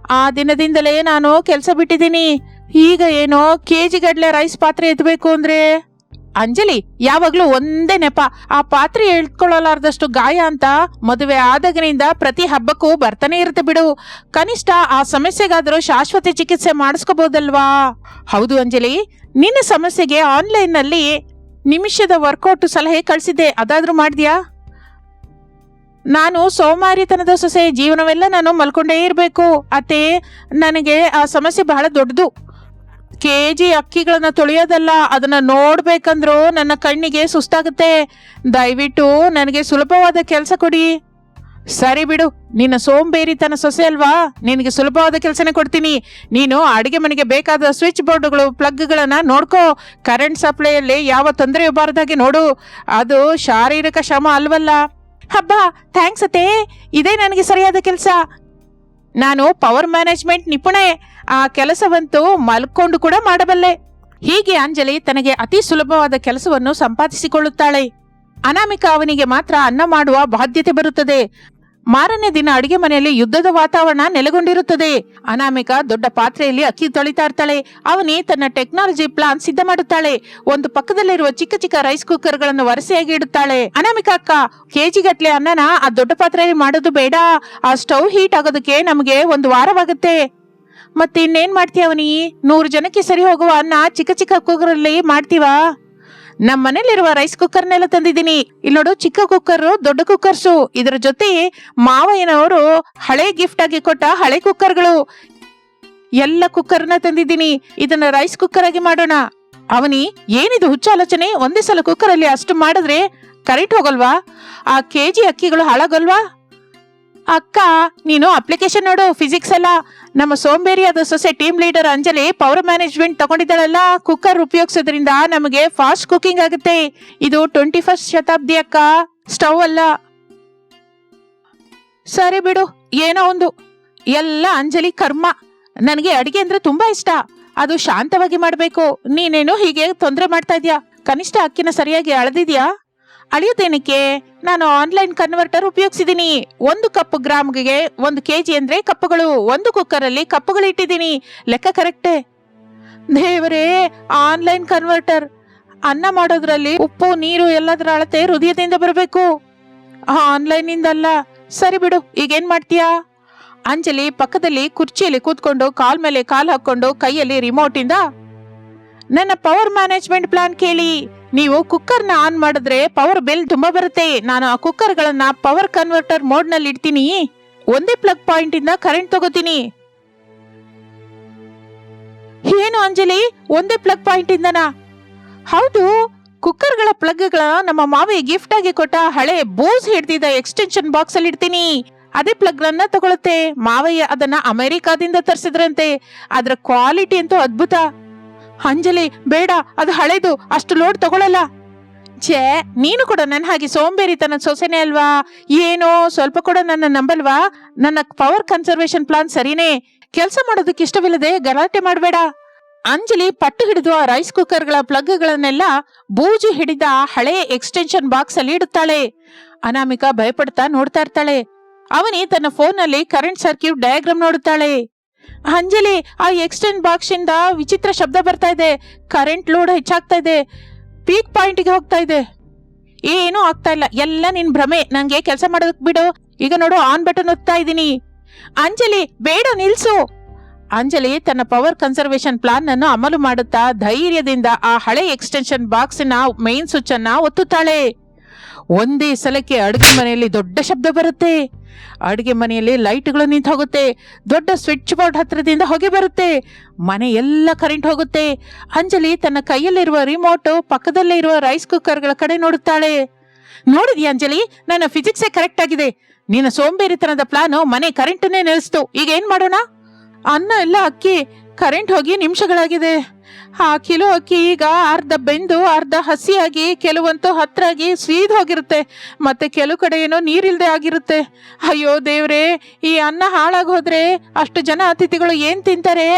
ಆ ದಿನದಿಂದಲೇ ನಾನು ಕೆಲಸ ಬಿಟ್ಟಿದ್ದೀನಿ. ಈಗ ಏನೋ ಕೆಜಿ ಗಡ್ಲೆ ರೈಸ್ ಪಾತ್ರೆ ಎತ್ತಬೇಕು ಅಂದ್ರೆ ಅಂಜಲಿ, ಯಾವಾಗ್ಲೂ ಒಂದೇ ನೆಪ. ಆ ಪಾತ್ರೆ ಎಳ್ಕೊಳ್ಳಲಾರ್ದಷ್ಟು ಗಾಯ ಅಂತ ಮದುವೆ ಆದಾಗಿನಿಂದ ಪ್ರತಿ ಹಬ್ಬಕ್ಕೂ ಬರ್ತಾನೆ ಇರುತ್ತೆ ಬಿಡು. ಕನಿಷ್ಠ ಆ ಸಮಸ್ಯೆಗಾದರೂ ಶಾಶ್ವತ ಚಿಕಿತ್ಸೆ ಮಾಡಿಸ್ಕೋಬಹುದಲ್ವಾ ಹೌದು ಅಂಜಲಿ, ನಿನ್ನ ಸಮಸ್ಯೆಗೆ ಆನ್ಲೈನ್ನಲ್ಲಿ ನಿಮಿಷದ ವರ್ಕೌಟ್ ಸಲಹೆ ಕಳಿಸಿದ್ದೆ. ಅದಾದ್ರೂ ಮಾಡಿದ್ಯಾ? ನಾನು ಸೋಮಾರಿತನದ ಸೊಸೆ, ಜೀವನವೆಲ್ಲ ನಾನು ಮಲ್ಕೊಂಡೇ ಇರಬೇಕು. ಅತ್ತೆ, ನನಗೆ ಆ ಸಮಸ್ಯೆ ಬಹಳ ದೊಡ್ಡದು. ಕೆ ಜಿ ಅಕ್ಕಿಗಳನ್ನ ತೊಳೆಯೋದಲ್ಲ, ಅದನ್ನ ನೋಡ್ಬೇಕಂದ್ರೂ ನನ್ನ ಕಣ್ಣಿಗೆ ಸುಸ್ತಾಗುತ್ತೆ. ದಯವಿಟ್ಟು ನನಗೆ ಸುಲಭವಾದ ಕೆಲಸ ಕೊಡಿ. ಸರಿ ಬಿಡು, ನಿನ್ನ ಸೋಂಬೇರಿತನ ಸೊಸೆ ಅಲ್ವಾ? ನಿನಗೆ ಸುಲಭವಾದ ಕೆಲಸನೇ ಕೊಡ್ತೀನಿ. ನೀನು ಅಡುಗೆ ಮನೆಗೆ ಬೇಕಾದ ಸ್ವಿಚ್ ಬೋರ್ಡ್ಗಳು, ಪ್ಲಗ್ಗಳನ್ನು ನೋಡ್ಕೋ. ಕರೆಂಟ್ ಸಪ್ಲೈಯಲ್ಲಿ ಯಾವ ತೊಂದರೆ ಇರಬಾರ್ದಾಗೆ ನೋಡು. ಅದು ಶಾರೀರಿಕ ಶ್ರಮ ಅಲ್ವಲ್ಲ. ಹಬ್ಬ, ಥ್ಯಾಂಕ್ಸ್ ಅತ್ತೆ. ಇದೇ ನನಗೆ ಸರಿಯಾದ ಕೆಲಸ. ನಾನು ಪವರ್ ಮ್ಯಾನೇಜ್ಮೆಂಟ್ ನಿಪುಣೆ. ಆ ಕೆಲಸವಂತೂ ಮಲ್ಕೊಂಡು ಕೂಡ ಮಾಡಬಲ್ಲೆ. ಹೀಗೆ ಅಂಜಲಿ ತನಗೆ ಅತಿ ಸುಲಭವಾದ ಕೆಲಸವನ್ನು ಸಂಪಾದಿಸಿಕೊಳ್ಳುತ್ತಾಳೆ. ಅನಾಮಿಕ ಅವನಿಗೆ ಮಾತ್ರ ಅನ್ನ ಮಾಡುವ ಬಾಧ್ಯತೆ ಬರುತ್ತದೆ. ಮಾರನೇ ದಿನ ಅಡಿಗೆ ಮನೆಯಲ್ಲಿ ಯುದ್ಧದ ವಾತಾವರಣ ನೆಲೆಗೊಂಡಿರುತ್ತದೆ. ಅನಾಮಿಕ ದೊಡ್ಡ ಪಾತ್ರೆಯಲ್ಲಿ ಅಕ್ಕಿ ತೊಳಿತಾ ಇರ್ತಾಳೆ. ಅವನಿ ತನ್ನ ಟೆಕ್ನಾಲಜಿ ಪ್ಲಾನ್ ಸಿದ್ಧ ಮಾಡುತ್ತಾಳೆ. ಒಂದು ಪಕ್ಕದಲ್ಲಿರುವ ಚಿಕ್ಕ ಚಿಕ್ಕ ರೈಸ್ ಕುಕ್ಕರ್ಗಳನ್ನು ವರಸೆಯಾಗಿ ಇಡುತ್ತಾಳೆ. ಅನಾಮಿಕ ಅಕ್ಕ ಕೆಜಿ ಗಟ್ಲೆ ಅನ್ನನ ಆ ದೊಡ್ಡ ಪಾತ್ರೆಯಲ್ಲಿ ಮಾಡೋದು ಬೇಡ. ಆ ಸ್ಟವ್ ಹೀಟ್ ಆಗೋದಕ್ಕೆ ನಮಗೆ ಒಂದು ವಾರವಾಗುತ್ತೆ. ಮತ್ತೆ ಇನ್ನೇನ್ ಮಾಡ್ತೀಯ ಅವನಿ? ನೂರು ಜನಕ್ಕೆ ಸರಿ ಹೋಗುವ ಅನ್ನ ಚಿಕ್ಕ ಚಿಕ್ಕ ಕುಕ್ಕರಲ್ಲಿ ಮಾಡ್ತೀವಾ? ನಮ್ಮ ಮನೇಲಿರುವ ರೈಸ್ ಕುಕ್ಕರ್ನೆಲ್ಲ ತಂದಿದ್ದೀನಿ. ಇಲ್ಲಿ ನೋಡು, ಚಿಕ್ಕ ಕುಕ್ಕರ್ ದೊಡ್ಡ ಕುಕ್ಕರ್ಸು ಇದರ ಜೊತೆ ಮಾವಯ್ಯನವರು ಹಳೆ ಗಿಫ್ಟ್ ಆಗಿ ಕೊಟ್ಟ ಹಳೆ ಕುಕ್ಕರ್ಗಳು ಎಲ್ಲ ಕುಕ್ಕರ್ನ ತಂದಿದ್ದೀನಿ. ಇದನ್ನ ರೈಸ್ ಕುಕ್ಕರ್ ಆಗಿ ಮಾಡೋಣ. ಅವನಿ, ಏನಿದು ಹುಚ್ಚ ಆಲೋಚನೆ ಒಂದೇ ಸಲ ಕುಕ್ಕರ್ ಅಲ್ಲಿ ಅಷ್ಟು ಮಾಡಿದ್ರೆ ಕರೆಂಟ್ ಹೋಗಲ್ವಾ? ಆ ಕೆಜಿ ಅಕ್ಕಿಗಳು ಹಾಳಾಗಲ್ವಾ? ಅಕ್ಕ, ನೀನು ಅಪ್ಲಿಕೇಶನ್ ನೋಡು ಫಿಸಿಕ್ಸ್ ಎಲ್ಲ. ನಮ್ಮ ಸೋಂಬೇರಿಯಾದ ಸೊಸೆ team leader Anjali power management ತಗೊಂಡಿದ್ದಾಳಲ್ಲ cooker ಉಪಯೋಗಿಸೋದ್ರಿಂದ ನಮಗೆ ಫಾಸ್ಟ್ ಕುಕಿಂಗ್ ಆಗುತ್ತೆ. ಇದು ಟ್ವೆಂಟಿ ಫಸ್ಟ್ ಶತಾಬ್ದಿ ಅಕ್ಕ. ಸ್ಟವ್ ಅಲ್ಲ. ಸರಿ ಬಿಡು, ಏನೋ ಒಂದು. ಎಲ್ಲ ಅಂಜಲಿ ಕರ್ಮ. ನನಗೆ ಅಡಿಗೆ ಅಂದ್ರೆ ತುಂಬಾ ಇಷ್ಟ. ಅದು ಶಾಂತವಾಗಿ ಮಾಡಬೇಕು. ನೀನೇನು ಹೀಗೆ ತೊಂದರೆ ಮಾಡ್ತಾ ಇದ್ಯಾ? ಕನಿಷ್ಠ ಅಕ್ಕಿನ ಸರಿಯಾಗಿ ಅಳದಿದ್ಯಾ? ಅಳಿಯೋದೇನಕ್ಕೆ? ನಾನು ಆನ್ಲೈನ್ ಕನ್ವರ್ಟರ್ ಉಪಯೋಗಿಸಿದೀನಿ. ಒಂದು ಕಪ್ ಗ್ರಾಮ್ಗೆ ಒಂದು ಕೆಜಿ ಅಂದ್ರೆ ಕಪ್ಪುಗಳು. ಒಂದು ಕುಕ್ಕರಲ್ಲಿ ಕಪ್ಪುಗಳು ಇಟ್ಟಿದ್ದೀನಿ ಲೆಕ್ಕ ಕರೆಕ್ಟೇ? ದೇವರೇ ಆನ್ಲೈನ್ ಕನ್ವರ್ಟರ್ ಅನ್ನ ಮಾಡೋದ್ರಲ್ಲಿ ಉಪ್ಪು, ನೀರು ಎಲ್ಲದರ ಅಳತೆ ಹೃದಯದಿಂದ ಬರಬೇಕು. ಆನ್ಲೈನ್ ಇಂದಲ್ಲ ಸರಿ ಬಿಡು, ಈಗೇನ್ ಮಾಡ್ತೀಯಾ? ಅಂಜಲಿ ಪಕ್ಕದಲ್ಲಿ ಕುರ್ಚಿಯಲ್ಲಿ ಕೂತ್ಕೊಂಡು ಕಾಲ್ ಮೇಲೆ ಕಾಲ್ ಹಾಕೊಂಡು ಕೈಯಲ್ಲಿ ರಿಮೋಟ್ ಇಂದ, ನನ್ನ ಪವರ್ ಮ್ಯಾನೇಜ್ಮೆಂಟ್ ಪ್ಲಾನ್ ಕೇಳಿ. ನೀವು ಕುಕ್ಕರ್ನ ಆನ್ ಮಾಡಿದ್ರೆ ಪವರ್ ಬಿಲ್ ತುಂಬಾ ಬರುತ್ತೆ. ನಾನು ಆ ಕುಕ್ಕರ್ಗಳನ್ನ ಪವರ್ ಕನ್ವರ್ಟರ್ ಮೋಡ್ನಲ್ಲಿ ಇಡ್ತೀನಿ. ಒಂದೇ ಪ್ಲಗ್ ಪಾಯಿಂಟ್ ಇಂದ ಕರೆಂಟ್ ತಗೋತೀನಿ. ಏನು ಅಂಜಲಿ? ಒಂದೇ ಪ್ಲಗ್ ಪಾಯಿಂಟ್ ಇಂದನಾ? ಹೌದು ಕುಕ್ಕರ್ಗಳ ಪ್ಲಗ್ಗಳ ನಮ್ಮ ಮಾವಿ ಗಿಫ್ಟ್ ಆಗಿ ಕೊಟ್ಟ ಹಳೆ ಬೋಸ್ ಹಿಡ್ದಿದ್ದ ಎಕ್ಸ್ಟೆನ್ಷನ್ ಬಾಕ್ಸ್ ಅಲ್ಲಿ ಇಡ್ತೀನಿ. ಅದೇ ಪ್ಲಗ್ ನನ್ನ ತಗೊಳುತ್ತೆ. ಮಾವಯ್ಯ ಅದನ್ನ ಅಮೆರಿಕಾದಿಂದ ತರಿಸಿದ್ರಂತೆ. ಅದರ ಕ್ವಾಲಿಟಿ ಅಂತೂ ಅದ್ಭುತ. ಅಂಜಲಿ, ಬೇಡ, ಅದು ಹಳೇದು, ಅಷ್ಟು ಲೋಡ್ ತಗೊಳಲ್ಲ. ಛೇ, ನೀನು ಕೂಡ ನನ್ನ ಹಾಗೆ ಸೋಂಬೇರಿತನ ಸೊಸೆನೇ ಅಲ್ವಾ? ಏನೋ, ಸ್ವಲ್ಪ ಕೂಡ ನನ್ನ ನಂಬಲ್ವಾ? ನನ್ನ ಪವರ್ ಕನ್ಸರ್ವೇಶನ್ ಪ್ಲಾನ್ ಸರಿನೇ? ಕೆಲಸ ಮಾಡೋದಕ್ಕೆ ಇಷ್ಟವಿಲ್ಲದೆ ಗಲಾಟೆ ಮಾಡಬೇಡ. ಅಂಜಲಿ ಪಟ್ಟು ಹಿಡಿದು ಆ ರೈಸ್ ಕುಕ್ಕರ್ಗಳ ಪ್ಲಗ್ಗಳನ್ನೆಲ್ಲ ಬೂಜು ಹಿಡಿದ ಹಳೆ ಎಕ್ಸ್ಟೆನ್ಷನ್ ಬಾಕ್ಸ್ ಅಲ್ಲಿ ಇಡುತ್ತಾಳೆ. ಅನಾಮಿಕಾ ಭಯಪಡ್ತಾ ನೋಡ್ತಾ ಇರ್ತಾಳೆ. ಅವನಿ ತನ್ನ ಫೋನ್ನಲ್ಲಿ ಕರೆಂಟ್ ಸರ್ಕ್ಯೂಟ್ ಡಯಾಗ್ರಾಮ್ ನೋಡುತ್ತಾಳೆ. ಅಂಜಲಿ, ಆ ಎಕ್ಸ್ಟೆಂಡ್ ಬಾಕ್ಸಿಂದ ವಿಚಿತ್ರ ಶಬ್ದ ಬರ್ತಾ ಇದೆ. ಕರೆಂಟ್ ಲೋಡ್ ಹೆಚ್ಚಾಗ್ತಾ ಇದೆ. ಪೀಕ್ ಪಾಯಿಂಟ್ಗೆ ಹೋಗ್ತಾ ಇದೆ. ಏನೂ ಆಗ್ತಾ ಇಲ್ಲ. ಎಲ್ಲ ನಿನ್ ಭ್ರಮೆ. ನಂಗೆ ಕೆಲಸ ಮಾಡೋದಕ್ ಬಿಡು. ಈಗ ನೋಡು, ಆನ್ ಬಟನ್ ಒತ್ತಾ ಇದ್ದೀನಿ. ಅಂಜಲಿ, ಬೇಡ, ನಿಲ್ಸು. ಅಂಜಲಿ ತನ್ನ ಪವರ್ ಕನ್ಸರ್ವೇಶನ್ ಪ್ಲಾನ್ ಅನ್ನು ಅಮಲು ಮಾಡುತ್ತಾ ಧೈರ್ಯದಿಂದ ಆ ಹಳೆ ಎಕ್ಸ್ಟೆನ್ಷನ್ ಬಾಕ್ಸಿನ ಮೈನ್ ಸ್ವಿಚ್ ಅನ್ನ ಒತ್ತುತ್ತಾಳೆ. ಒಂದೇ ಸಲಕ್ಕೆ ಅಡುಗೆ ಮನೆಯಲ್ಲಿ ದೊಡ್ಡ ಶಬ್ದ ಬರುತ್ತೆ. ಅಡುಗೆ ಮನೆಯಲ್ಲಿ ಲೈಟ್ಗಳು ನಿಂತು ಹೋಗುತ್ತೆ ದೊಡ್ಡ ಸ್ವಿಚ್ ಬೋರ್ಡ್ ಹತ್ತಿರದಿಂದ ಹೊಗೆ ಬರುತ್ತೆ. ಮನೆ ಎಲ್ಲ ಕರೆಂಟ್ ಹೋಗುತ್ತೆ. ಅಂಜಲಿ ತನ್ನ ಕೈಯಲ್ಲಿರುವ ರಿಮೋಟ್ ಪಕ್ಕದಲ್ಲೇ ಇರುವ ರೈಸ್ ಕುಕ್ಕರ್ಗಳ ಕಡೆ ನೋಡುತ್ತಾಳೆ. ನೋಡಿದ್ಯಾ ಅಂಜಲಿ? ನನ್ನ ಫಿಸಿಕ್ಸೇ ಕರೆಕ್ಟ್ ಆಗಿದೆ. ನಿನ್ನ ಸೋಂಬೇರಿತನದ ಪ್ಲಾನು ಮನೆ ಕರೆಂಟನ್ನೇ ನಿಲ್ಲಿಸ್ತು. ಈಗ ಏನ್ ಮಾಡೋಣ? ಅನ್ನ ಎಲ್ಲ ಅಕ್ಕಿ ಕರೆಂಟ್ ಹೋಗಿ ನಿಮಿಷಗಳಾಗಿದೆ. ಆ ಕಿಲೋ ಅಕ್ಕಿ ಈಗ ಅರ್ಧ ಬೆಂದು, ಅರ್ಧ ಹಸಿಯಾಗಿ, ಕೆಲವಂತೂ ಹತ್ತರಾಗಿ ಸೀದ್ ಹೋಗಿರುತ್ತೆ. ಮತ್ತೆ ಕೆಲವು ಕಡೆ ಏನೋ ನೀರಿಲ್ದೆ ಆಗಿರುತ್ತೆ. ಅಯ್ಯೋ ದೇವ್ರೇ, ಈ ಅನ್ನ ಹಾಳಾಗಿ ಹೋದ್ರೆ ಅಷ್ಟು ಜನ ಅತಿಥಿಗಳು ಏನ್ ತಿಂತಾರೆ?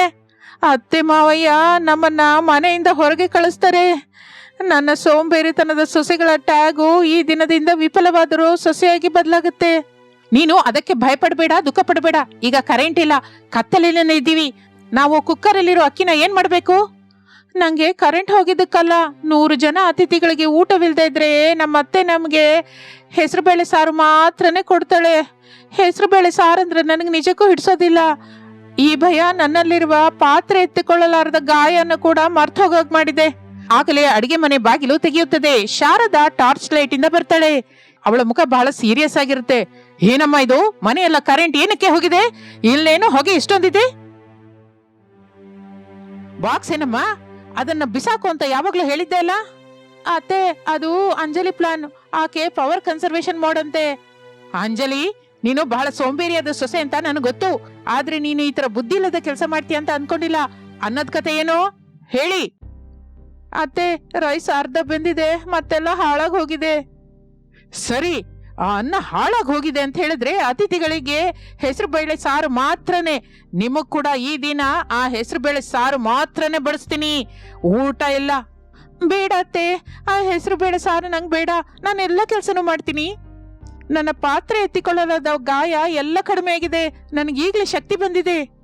ಅತ್ತೆ ಮಾವಯ್ಯ ನಮ್ಮನ್ನ ಮನೆಯಿಂದ ಹೊರಗೆ ಕಳಿಸ್ತಾರೆ. ನನ್ನ ಸೋಂಬೇರಿತನದ ಸೊಸೆಗಳ ಟ್ಯಾಗು ಈ ದಿನದಿಂದ ವಿಫಲವಾದರೂ ಸೊಸೆಯಾಗಿ ಬದಲಾಗುತ್ತೆ. ನೀನು ಅದಕ್ಕೆ ಭಯಪಡಬೇಡ ದುಃಖ ಪಡಬೇಡ ಈಗ ಕರೆಂಟ್ ಇಲ್ಲ ಕತ್ತಲಿನ ಇದ್ದೀವಿ. ನಾವು ಕುಕ್ಕರಲ್ಲಿರೋ ಅಕ್ಕಿನ ಏನ್ ಮಾಡ್ಬೇಕು? ನಂಗೆ ಕರೆಂಟ್ ಹೋಗಿದ್ದಕ್ಕಲ್ಲ, ನೂರು ಜನ ಅತಿಥಿಗಳಿಗೆ ಊಟವಿಲ್ಲದೆ ಇದ್ರೆ ನಮ್ಮ ಅತ್ತೆ ನಮಗೆ ಹೆಸರುಬೇಳೆ ಸಾರು ಮಾತ್ರನೇ ಕೊಡ್ತಾಳೆ. ಹೆಸರುಬೇಳೆ ಸಾರು ಅಂದ್ರೆ ನನಗೆ ನಿಜಕ್ಕೂ ಹಿಡ್ಸೋದಿಲ್ಲ. ಈ ಭಯ ನನ್ನಲ್ಲಿರುವ ಪಾತ್ರೆ ಎತ್ತಿಕೊಳ್ಳಲಾರದ ಗಾಯನ ಕೂಡ ಮರ್ತ ಹೋಗೋಗ್ ಮಾಡಿದೆ. ಆಗಲೇ ಅಡಿಗೆ ಮನೆ ಬಾಗಿಲು ತೆಗೆಯುತ್ತದೆ. ಶಾರದಾ ಟಾರ್ಚ್ ಲೈಟ್ ಇಂದ ಬರ್ತಾಳೆ. ಅವಳ ಮುಖ ಬಹಳ ಸೀರಿಯಸ್ ಆಗಿರುತ್ತೆ. ಏನಮ್ಮ ಇದು? ಮನೆಯೆಲ್ಲ ಕರೆಂಟ್ ಏನಕ್ಕೆ ಹೋಗಿದೆ? ಇಲ್ಲೇನು ಹೊಗೆ ಇಷ್ಟೊಂದಿದೆ ಬಾಕ್ಸ್ ಏನಮ್ಮ? ಅದನ್ನ ಬಿಸಾಕು ಅಂತ ಯಾವಾಗ್ಲೂ ಹೇಳಿದ್ದೆ ಅಲ್ಲ ಅತ್ತೆ, ಅದು ಅಂಜಲಿ ಪ್ಲಾನ್ ಆಕೆ ಪವರ್ ಕನ್ಸರ್ವೇಶನ್ ಮಾಡಂತೆ ಅಂಜಲಿ, ನೀನು ಬಹಳ ಸೋಂಬೇರಿಯಾದ ಸೊಸೆ ಅಂತ ನನಗೆ ಗೊತ್ತು. ಆದ್ರೆ ನೀನು ಈ ತರ ಬುದ್ಧಿ ಇಲ್ಲದ ಕೆಲಸ ಮಾಡ್ತೀಯ ಅಂತ ಅನ್ಕೊಂಡಿಲ್ಲ. ಅನ್ನದ್ ಕತೆ ಏನು? ಹೇಳಿ. ಅತ್ತೆ ರೈಸ್ ಅರ್ಧ ಬೆಂದಿದೆ, ಮತ್ತೆಲ್ಲ ಹಾಳಾಗ್ ಹೋಗಿದೆ. ಸರಿ ಆ ಅನ್ನ ಹಾಳಾಗಿ ಹೋಗಿದೆ ಅಂತ ಹೇಳಿದ್ರೆ ಅತಿಥಿಗಳಿಗೆ ಹೆಸರು ಬೇಳೆ ಸಾರು ಮಾತ್ರನೇ. ನಿಮಗ್ ಕೂಡ ಈ ದಿನ ಆ ಹೆಸರು ಬೇಳೆ ಸಾರು ಮಾತ್ರನೇ ಬಳಸ್ತೀನಿ ಊಟ ಇಲ್ಲ ಬೇಡ ಅತ್ತೆ, ಆ ಹೆಸರು ಬೇಳೆ ಸಾರು ನಂಗೆ ಬೇಡ. ನಾನು ಎಲ್ಲ ಕೆಲಸನೂ ಮಾಡ್ತೀನಿ. ನನ್ನ ಪಾತ್ರೆ ಎತ್ತಿಕೊಳ್ಳಲಾದ ಗಾಯ ಎಲ್ಲ ಕಡಿಮೆ ಆಗಿದೆ. ನನಗೆ ಈಗಲೇ ಶಕ್ತಿ ಬಂದಿದೆ.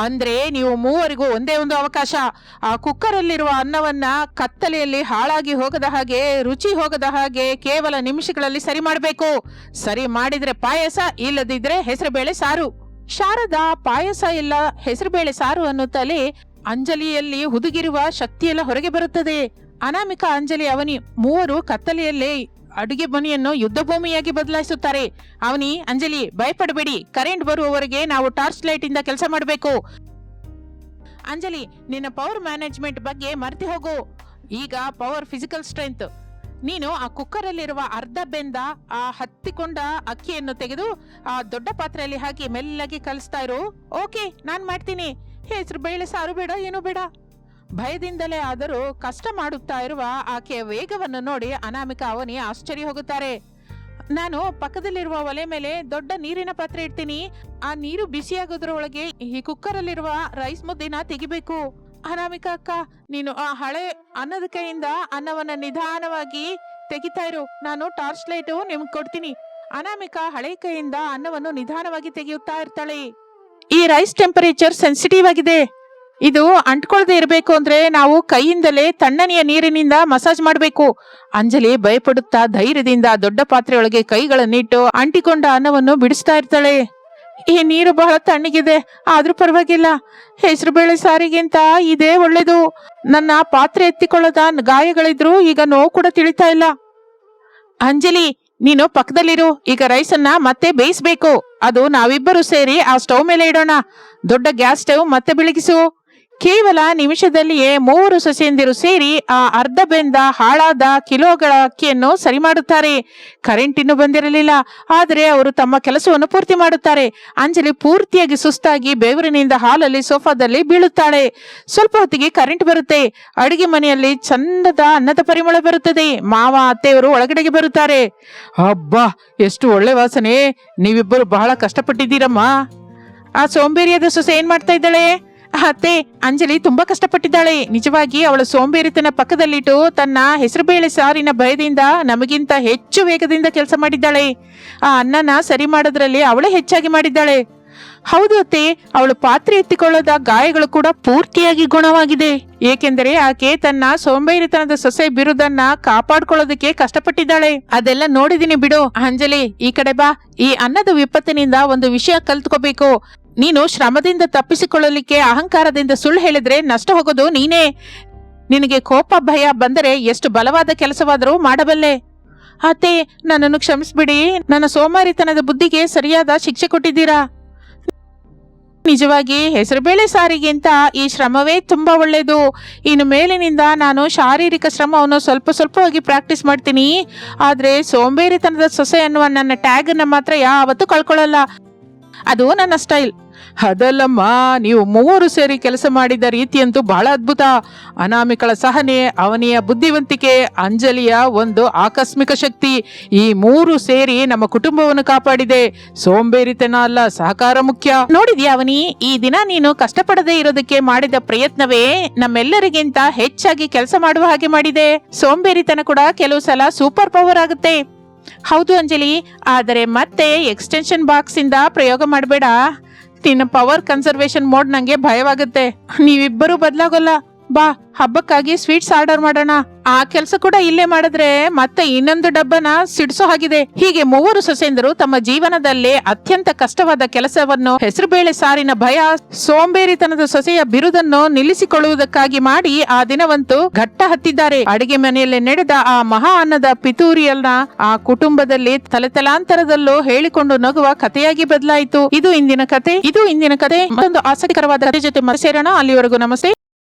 ಅಂದ್ರೆ ನೀವು ಮೂವರಿಗೂ ಒಂದೇ ಒಂದು ಅವಕಾಶ. ಆ, ಕುಕ್ಕರಲ್ಲಿರುವ ಅನ್ನವನ್ನ ಕತ್ತಲೆಯಲ್ಲಿ ಹಾಳಾಗಿ ಹೋಗದ ಹಾಗೆ, ರುಚಿ ಹೋಗದ ಹಾಗೆ ಕೇವಲ ನಿಮಿಷಗಳಲ್ಲಿ ಸರಿ ಮಾಡಬೇಕು. ಸರಿ ಮಾಡಿದ್ರೆ ಪಾಯಸ, ಇಲ್ಲದಿದ್ರೆ ಹೆಸರುಬೇಳೆ ಸಾರು. ಶಾರದಾ, ಪಾಯಸ ಇಲ್ಲ ಹೆಸರುಬೇಳೆ ಸಾರು ಅನ್ನುತ್ತಲೇ ಅಂಜಲಿಯಲ್ಲಿ ಹುದುಗಿರುವ ಶಕ್ತಿಯೆಲ್ಲ ಹೊರಗೆ ಬರುತ್ತದೆ. ಅನಾಮಿಕ ಅಂಜಲಿ ಅವನಿ ಮೂವರು ಕತ್ತಲೆಯಲ್ಲೇ ಅಡುಗೆ ಮನೆಯನ್ನು ಯುದ್ಧ ಭೂಮಿಯಾಗಿ ಬದಲಾಯಿಸುತ್ತಾರೆ. ಅವನಿ, ಅಂಜಲಿ, ಭಯಪಡಬೇಡಿ. ಕರೆಂಟ್ ಬರುವವರೆಗೆ ನಾವು ಟಾರ್ಚ್ ಲೈಟ್ ಇಂದ ಕೆಲಸ ಮಾಡಬೇಕು. ಅಂಜಲಿ, ನಿನ್ನ ಪವರ್ ಮ್ಯಾನೇಜ್ಮೆಂಟ್ ಬಗ್ಗೆ ಮರ್ತಿ ಹೋಗು. ಈಗ ಪವರ್ ಫಿಸಿಕಲ್ ಸ್ಟ್ರೆಂತ್ ನೀನು ಆ ಕುಕ್ಕರ್ ಅಲ್ಲಿರುವ ಅರ್ಧ ಬೆಂದ ಆ ಹತ್ತಿಕೊಂಡ ಅಕ್ಕಿಯನ್ನು ತೆಗೆದು ಆ ದೊಡ್ಡ ಪಾತ್ರೆಯಲ್ಲಿ ಹಾಕಿ ಮೆಲ್ಲಗೆ ಕಲಿಸ್ತಾ ಇರು. ಓಕೆ, ನಾನು ಮಾಡ್ತೀನಿ. ಹೆಸರು ಬೇಳೆ ಸಾರು ಬೇಡ, ಏನು ಬೇಡ. ಭಯದಿಂದಲೇ ಆದರೂ ಕಷ್ಟ ಮಾಡುತ್ತಾ ಇರುವ ಆಕೆಯ ವೇಗವನ್ನು ನೋಡಿ ಅನಾಮಿಕ ಅವನಿ ಆಶ್ಚರ್ಯ ಹೋಗುತ್ತಾರೆ. ನಾನು ಪಕ್ಕದಲ್ಲಿರುವ ಒಲೆ ಮೇಲೆ ದೊಡ್ಡ ನೀರಿನ ಪಾತ್ರೆ ಇಡ್ತೀನಿ. ಆ ನೀರು ಬಿಸಿಯಾಗೋದ್ರೊಳಗೆ ಈ ಕುಕ್ಕರಲ್ಲಿರುವ ರೈಸ್ ಮುದ್ದಿನ ತೆಗಿಬೇಕು. ಅನಾಮಿಕ ಅಕ್ಕ, ನೀನು ಆ ಹಳೆ ಅನ್ನದ ಕೈಯಿಂದ ಅನ್ನವನ್ನ ನಿಧಾನವಾಗಿ ತೆಗಿತಾ ಇರು. ನಾನು ಟಾರ್ಚ್ ಲೈಟು ನಿಮ್ಗೆ ಕೊಡ್ತೀನಿ. ಅನಾಮಿಕ ಹಳೆ ಕೈಯಿಂದ ಅನ್ನವನ್ನು ನಿಧಾನವಾಗಿ ತೆಗೆಯುತ್ತಾ ಇರ್ತಾಳೆ. ಈ ರೈಸ್ ಟೆಂಪರೇಚರ್ ಸೆನ್ಸಿಟಿವ್ ಆಗಿದೆ. ಇದು ಅಂಟ್ಕೊಳ್ದೆ ಇರಬೇಕು ಅಂದ್ರೆ ನಾವು ಕೈಯಿಂದಲೇ ತಣ್ಣನೆಯ ನೀರಿನಿಂದ ಮಸಾಜ್ ಮಾಡಬೇಕು. ಅಂಜಲಿ ಭಯಪಡುತ್ತಾ ಧೈರ್ಯದಿಂದ ದೊಡ್ಡ ಪಾತ್ರೆಯೊಳಗೆ ಕೈಗಳನ್ನಿಟ್ಟು ಅಂಟಿಕೊಂಡ ಅನ್ನವನ್ನು ಬಿಡಿಸ್ತಾ ಇರ್ತಾಳೆ. ಈ ನೀರು ಬಹಳ ತಣ್ಣಗಿದೆ, ಆದ್ರೂ ಪರವಾಗಿಲ್ಲ. ಹೆಸರುಬೇಳೆ ಸಾರಿಗಿಂತ ಇದೇ ಒಳ್ಳೇದು. ನನ್ನ ಪಾತ್ರೆ ಎತ್ತಿಕೊಳ್ಳದ ಗಾಯಗಳಿದ್ರು ಈಗ ನೋವು ಕೂಡ ತಿಳಿತಾ ಇಲ್ಲ. ಅಂಜಲಿ, ನೀನು ಪಕ್ಕದಲ್ಲಿರು, ಈಗ ರೈಸ್ ಅನ್ನ ಮತ್ತೆ ಬೇಯಿಸ್ಬೇಕು. ಅದು ನಾವಿಬ್ಬರು ಸೇರಿ ಆ ಸ್ಟೌವ್ ಮೇಲೆ ಇಡೋಣ. ದೊಡ್ಡ ಗ್ಯಾಸ್ ಸ್ಟವ್ ಮತ್ತೆ ಬೆಳಗಿಸು. ಕೇವಲ ನಿಮಿಷದಲ್ಲಿಯೇ ಮೂವರು ಸೊಸೆಯಂದಿರು ಸೇರಿ ಆ ಅರ್ಧ ಬೆಂದ ಹಾಳಾದ ಕಿಲೋಗಳ ಅಕ್ಕಿಯನ್ನು ಸರಿ ಮಾಡುತ್ತಾರೆ. ಕರೆಂಟ್ ಇನ್ನು ಬಂದಿರಲಿಲ್ಲ. ಆದರೆ ಅವರು ತಮ್ಮ ಕೆಲಸವನ್ನು ಪೂರ್ತಿ ಮಾಡುತ್ತಾರೆ. ಅಂಜಲಿ ಪೂರ್ತಿಯಾಗಿ ಸುಸ್ತಾಗಿ ಬೆವರಿನಿಂದ ಹಾಲಲ್ಲಿ ಸೋಫಾದಲ್ಲಿ ಬೀಳುತ್ತಾಳೆ. ಸ್ವಲ್ಪ ಹೊತ್ತಿಗೆ ಕರೆಂಟ್ ಬರುತ್ತೆ. ಅಡುಗೆ ಮನೆಯಲ್ಲಿ ಚಂದದ ಅನ್ನದ ಪರಿಮಳ ಬರುತ್ತದೆ. ಮಾವ, ಅತ್ತೆಯವರು ಒಳಗಡೆಗೆ ಬರುತ್ತಾರೆ. ಅಬ್ಬಾ, ಎಷ್ಟು ಒಳ್ಳೆ ವಾಸನೆ. ನೀವಿಬ್ಬರು ಬಹಳ ಕಷ್ಟಪಟ್ಟಿದ್ದೀರಮ್ಮ. ಆ ಸೋಂಬೇರಿಯಾದ ಸೊಸೆ ಏನ್ ಮಾಡ್ತಾ ಇದ್ದಾಳೆ? ಅತ್ತೆ, ಅಂಜಲಿ ತುಂಬಾ ಕಷ್ಟಪಟ್ಟಿದ್ದಾಳೆ. ನಿಜವಾಗಿ ಅವಳ ಸೋಂಬೇರಿತನ ಪಕ್ಕದಲ್ಲಿಟ್ಟು ತನ್ನ ಹೆಸರುಬೇಳೆ ಸಾರಿನ ಭಯದಿಂದ ನಮಗಿಂತ ಹೆಚ್ಚು ವೇಗದಿಂದ ಕೆಲಸ ಮಾಡಿದ್ದಾಳೆ. ಆ ಅನ್ನನ ಸರಿ ಮಾಡೋದ್ರಲ್ಲಿ ಅವಳೇ ಹೆಚ್ಚಾಗಿ ಮಾಡಿದ್ದಾಳೆ. ಹೌದು ಅತ್ತೆ, ಅವಳು ಪಾತ್ರೆ ಎತ್ತಿಕೊಳ್ಳದ ಗಾಯಗಳು ಕೂಡ ಪೂರ್ತಿಯಾಗಿ ಗುಣವಾಗಿದೆ. ಏಕೆಂದರೆ ಆಕೆ ತನ್ನ ಸೋಂಬೇರಿತನದ ಸೊಸೆ ಬಿರುದನ್ನ ಕಾಪಾಡ್ಕೊಳ್ಳೋದಕ್ಕೆ ಕಷ್ಟಪಟ್ಟಿದ್ದಾಳೆ. ಅದೆಲ್ಲ ನೋಡಿದೀನಿ ಬಿಡು, ಅಂಜಲಿ, ಈ ಕಡೆ ಬಾ. ಈ ಅನ್ನದ ವಿಪತ್ತಿನಿಂದ ಒಂದು ವಿಷಯ ಕಲ್ತ್ಕೋಬೇಕು. ನೀನು ಶ್ರಮದಿಂದ ತಪ್ಪಿಸಿಕೊಳ್ಳಲಿಕ್ಕೆ ಅಹಂಕಾರದಿಂದ ಸುಳ್ಳು ಹೇಳಿದ್ರೆ ನಷ್ಟ ಹೋಗೋದು ನೀನೇ. ನಿನಗೆ ಕೋಪ, ಭಯ ಬಂದರೆ ಎಷ್ಟು ಬಲವಾದ ಕೆಲಸವಾದರೂ ಮಾಡಬಲ್ಲೆ. ಅತ್ತೆ, ನನ್ನನ್ನು ಕ್ಷಮಿಸ್ಬಿಡಿ. ನನ್ನ ಸೋಮಾರಿತನದ ಬುದ್ಧಿಗೆ ಸರಿಯಾದ ಶಿಕ್ಷೆ ಕೊಟ್ಟಿದ್ದೀರಾ? ನಿಜವಾಗಿ ಹೆಸರುಬೇಳೆ ಸಾರಿಗಿಂತ ಈ ಶ್ರಮವೇ ತುಂಬಾ ಒಳ್ಳೆಯದು. ಇನ್ನು ಮೇಲಿನಿಂದ ನಾನು ಶಾರೀರಿಕ ಶ್ರಮವನ್ನು ಸ್ವಲ್ಪ ಸ್ವಲ್ಪವಾಗಿ ಪ್ರಾಕ್ಟೀಸ್ ಮಾಡ್ತೀನಿ. ಆದರೆ ಸೋಂಬೇರಿತನದ ಸೊಸೆ ಅನ್ನುವ ನನ್ನ ಟ್ಯಾಗನ್ನು ಮಾತ್ರ ಯಾವತ್ತೂ ಕಳ್ಕೊಳ್ಳಲ್ಲ. ಅದು ನನ್ನ ಸ್ಟೈಲ್ ಅದಲ್ಲಮ್ಮ, ನೀವು ಮೂವರು ಸೇರಿ ಕೆಲಸ ಮಾಡಿದ ರೀತಿಯಂತೂ ಬಹಳ ಅದ್ಭುತ. ಅನಾಮಿಕಳ ಸಹನೆ, ಅವನಿಯ ಬುದ್ಧಿವಂತಿಕೆ, ಅಂಜಲಿಯ ಒಂದು ಆಕಸ್ಮಿಕ ಶಕ್ತಿ ಈ ಮೂರು ಸೇರಿ ನಮ್ಮ ಕುಟುಂಬವನ್ನು ಕಾಪಾಡಿದೆ. ಸೋಂಬೇರಿತನ ಅಲ್ಲ, ಸಹಕಾರ ಮುಖ್ಯ. ನೋಡಿದ್ಯಾ ಅವನಿ, ಈ ದಿನ ನೀನು ಕಷ್ಟಪಡದೇ ಇರೋದಕ್ಕೆ ಮಾಡಿದ ಪ್ರಯತ್ನವೇ ನಮ್ಮೆಲ್ಲರಿಗಿಂತ ಹೆಚ್ಚಾಗಿ ಕೆಲಸ ಮಾಡುವ ಹಾಗೆ ಮಾಡಿದೆ. ಸೋಂಬೇರಿತನ ಕೂಡ ಕೆಲವು ಸಲ ಸೂಪರ್ ಪವರ್ ಆಗುತ್ತೆ. ಹೌದು ಅಂಜಲಿ, ಆದರೆ ಮತ್ತೆ ಎಕ್ಸ್ಟೆನ್ಷನ್ ಬಾಕ್ಸ್ ಇಂದ ಪ್ರಯೋಗ ಮಾಡಬೇಡ. ನಿನ್ನ ಪವರ್ ಕನ್ಸರ್ವೇಶನ್ ಮೋಡ್ ನನಗೆ ಭಯವಾಗುತ್ತೆ. ನೀವಿಬ್ಬರೂ ಬದಲಾಗೋಲ್ಲ. ಬಾ, ಹಬ್ಬಕ್ಕಾಗಿ ಸ್ವೀಟ್ಸ್ ಆರ್ಡರ್ ಮಾಡೋಣ. ಆ ಕೆಲಸ ಕೂಡ ಇಲ್ಲೇ ಮಾಡಿದ್ರೆ ಮತ್ತೆ ಇನ್ನೊಂದು ಡಬ್ಬನ ಸಿಡಿಸೋ ಹಾಗಿದೆ. ಹೀಗೆ ಮೂವರು ಸೊಸೆಂದರು ತಮ್ಮ ಜೀವನದಲ್ಲಿ ಅತ್ಯಂತ ಕಷ್ಟವಾದ ಕೆಲಸವನ್ನು ಹೆಸರುಬೇಳೆ ಸಾರಿನ ಭಯ, ಸೋಂಬೇರಿತನದ ಸೊಸೆಯ ಬಿರುದನ್ನು ನಿಲ್ಲಿಸಿಕೊಳ್ಳುವುದಕ್ಕಾಗಿ ಮಾಡಿ ಆ ದಿನವಂತೂ ಘಟ್ಟ ಹತ್ತಿದ್ದಾರೆ. ಅಡಿಗೆ ಮನೆಯಲ್ಲಿ ನಡೆದ ಆ ಮಹಾ ಅನ್ನದ ಪಿತೂರಿಯಲ್ನ ಆ ಕುಟುಂಬದಲ್ಲಿ ತಲೆತಲಾಂತರದಲ್ಲೂ ಹೇಳಿಕೊಂಡು ನಗುವ ಕಥೆಯಾಗಿ ಬದಲಾಯಿತು. ಇದು ಇಂದಿನ ಕತೆ, ಇದು ಇಂದಿನ ಕತೆ. ಮತ್ತೊಂದು ಆಸಕ್ತಿಕರವಾದ ಕಥೆ ಜೊತೆ ಮನಸೇರೋಣ ಸೇರೋಣ. ಅಲ್ಲಿವರೆಗೂ ನಮಸ್ತೆ.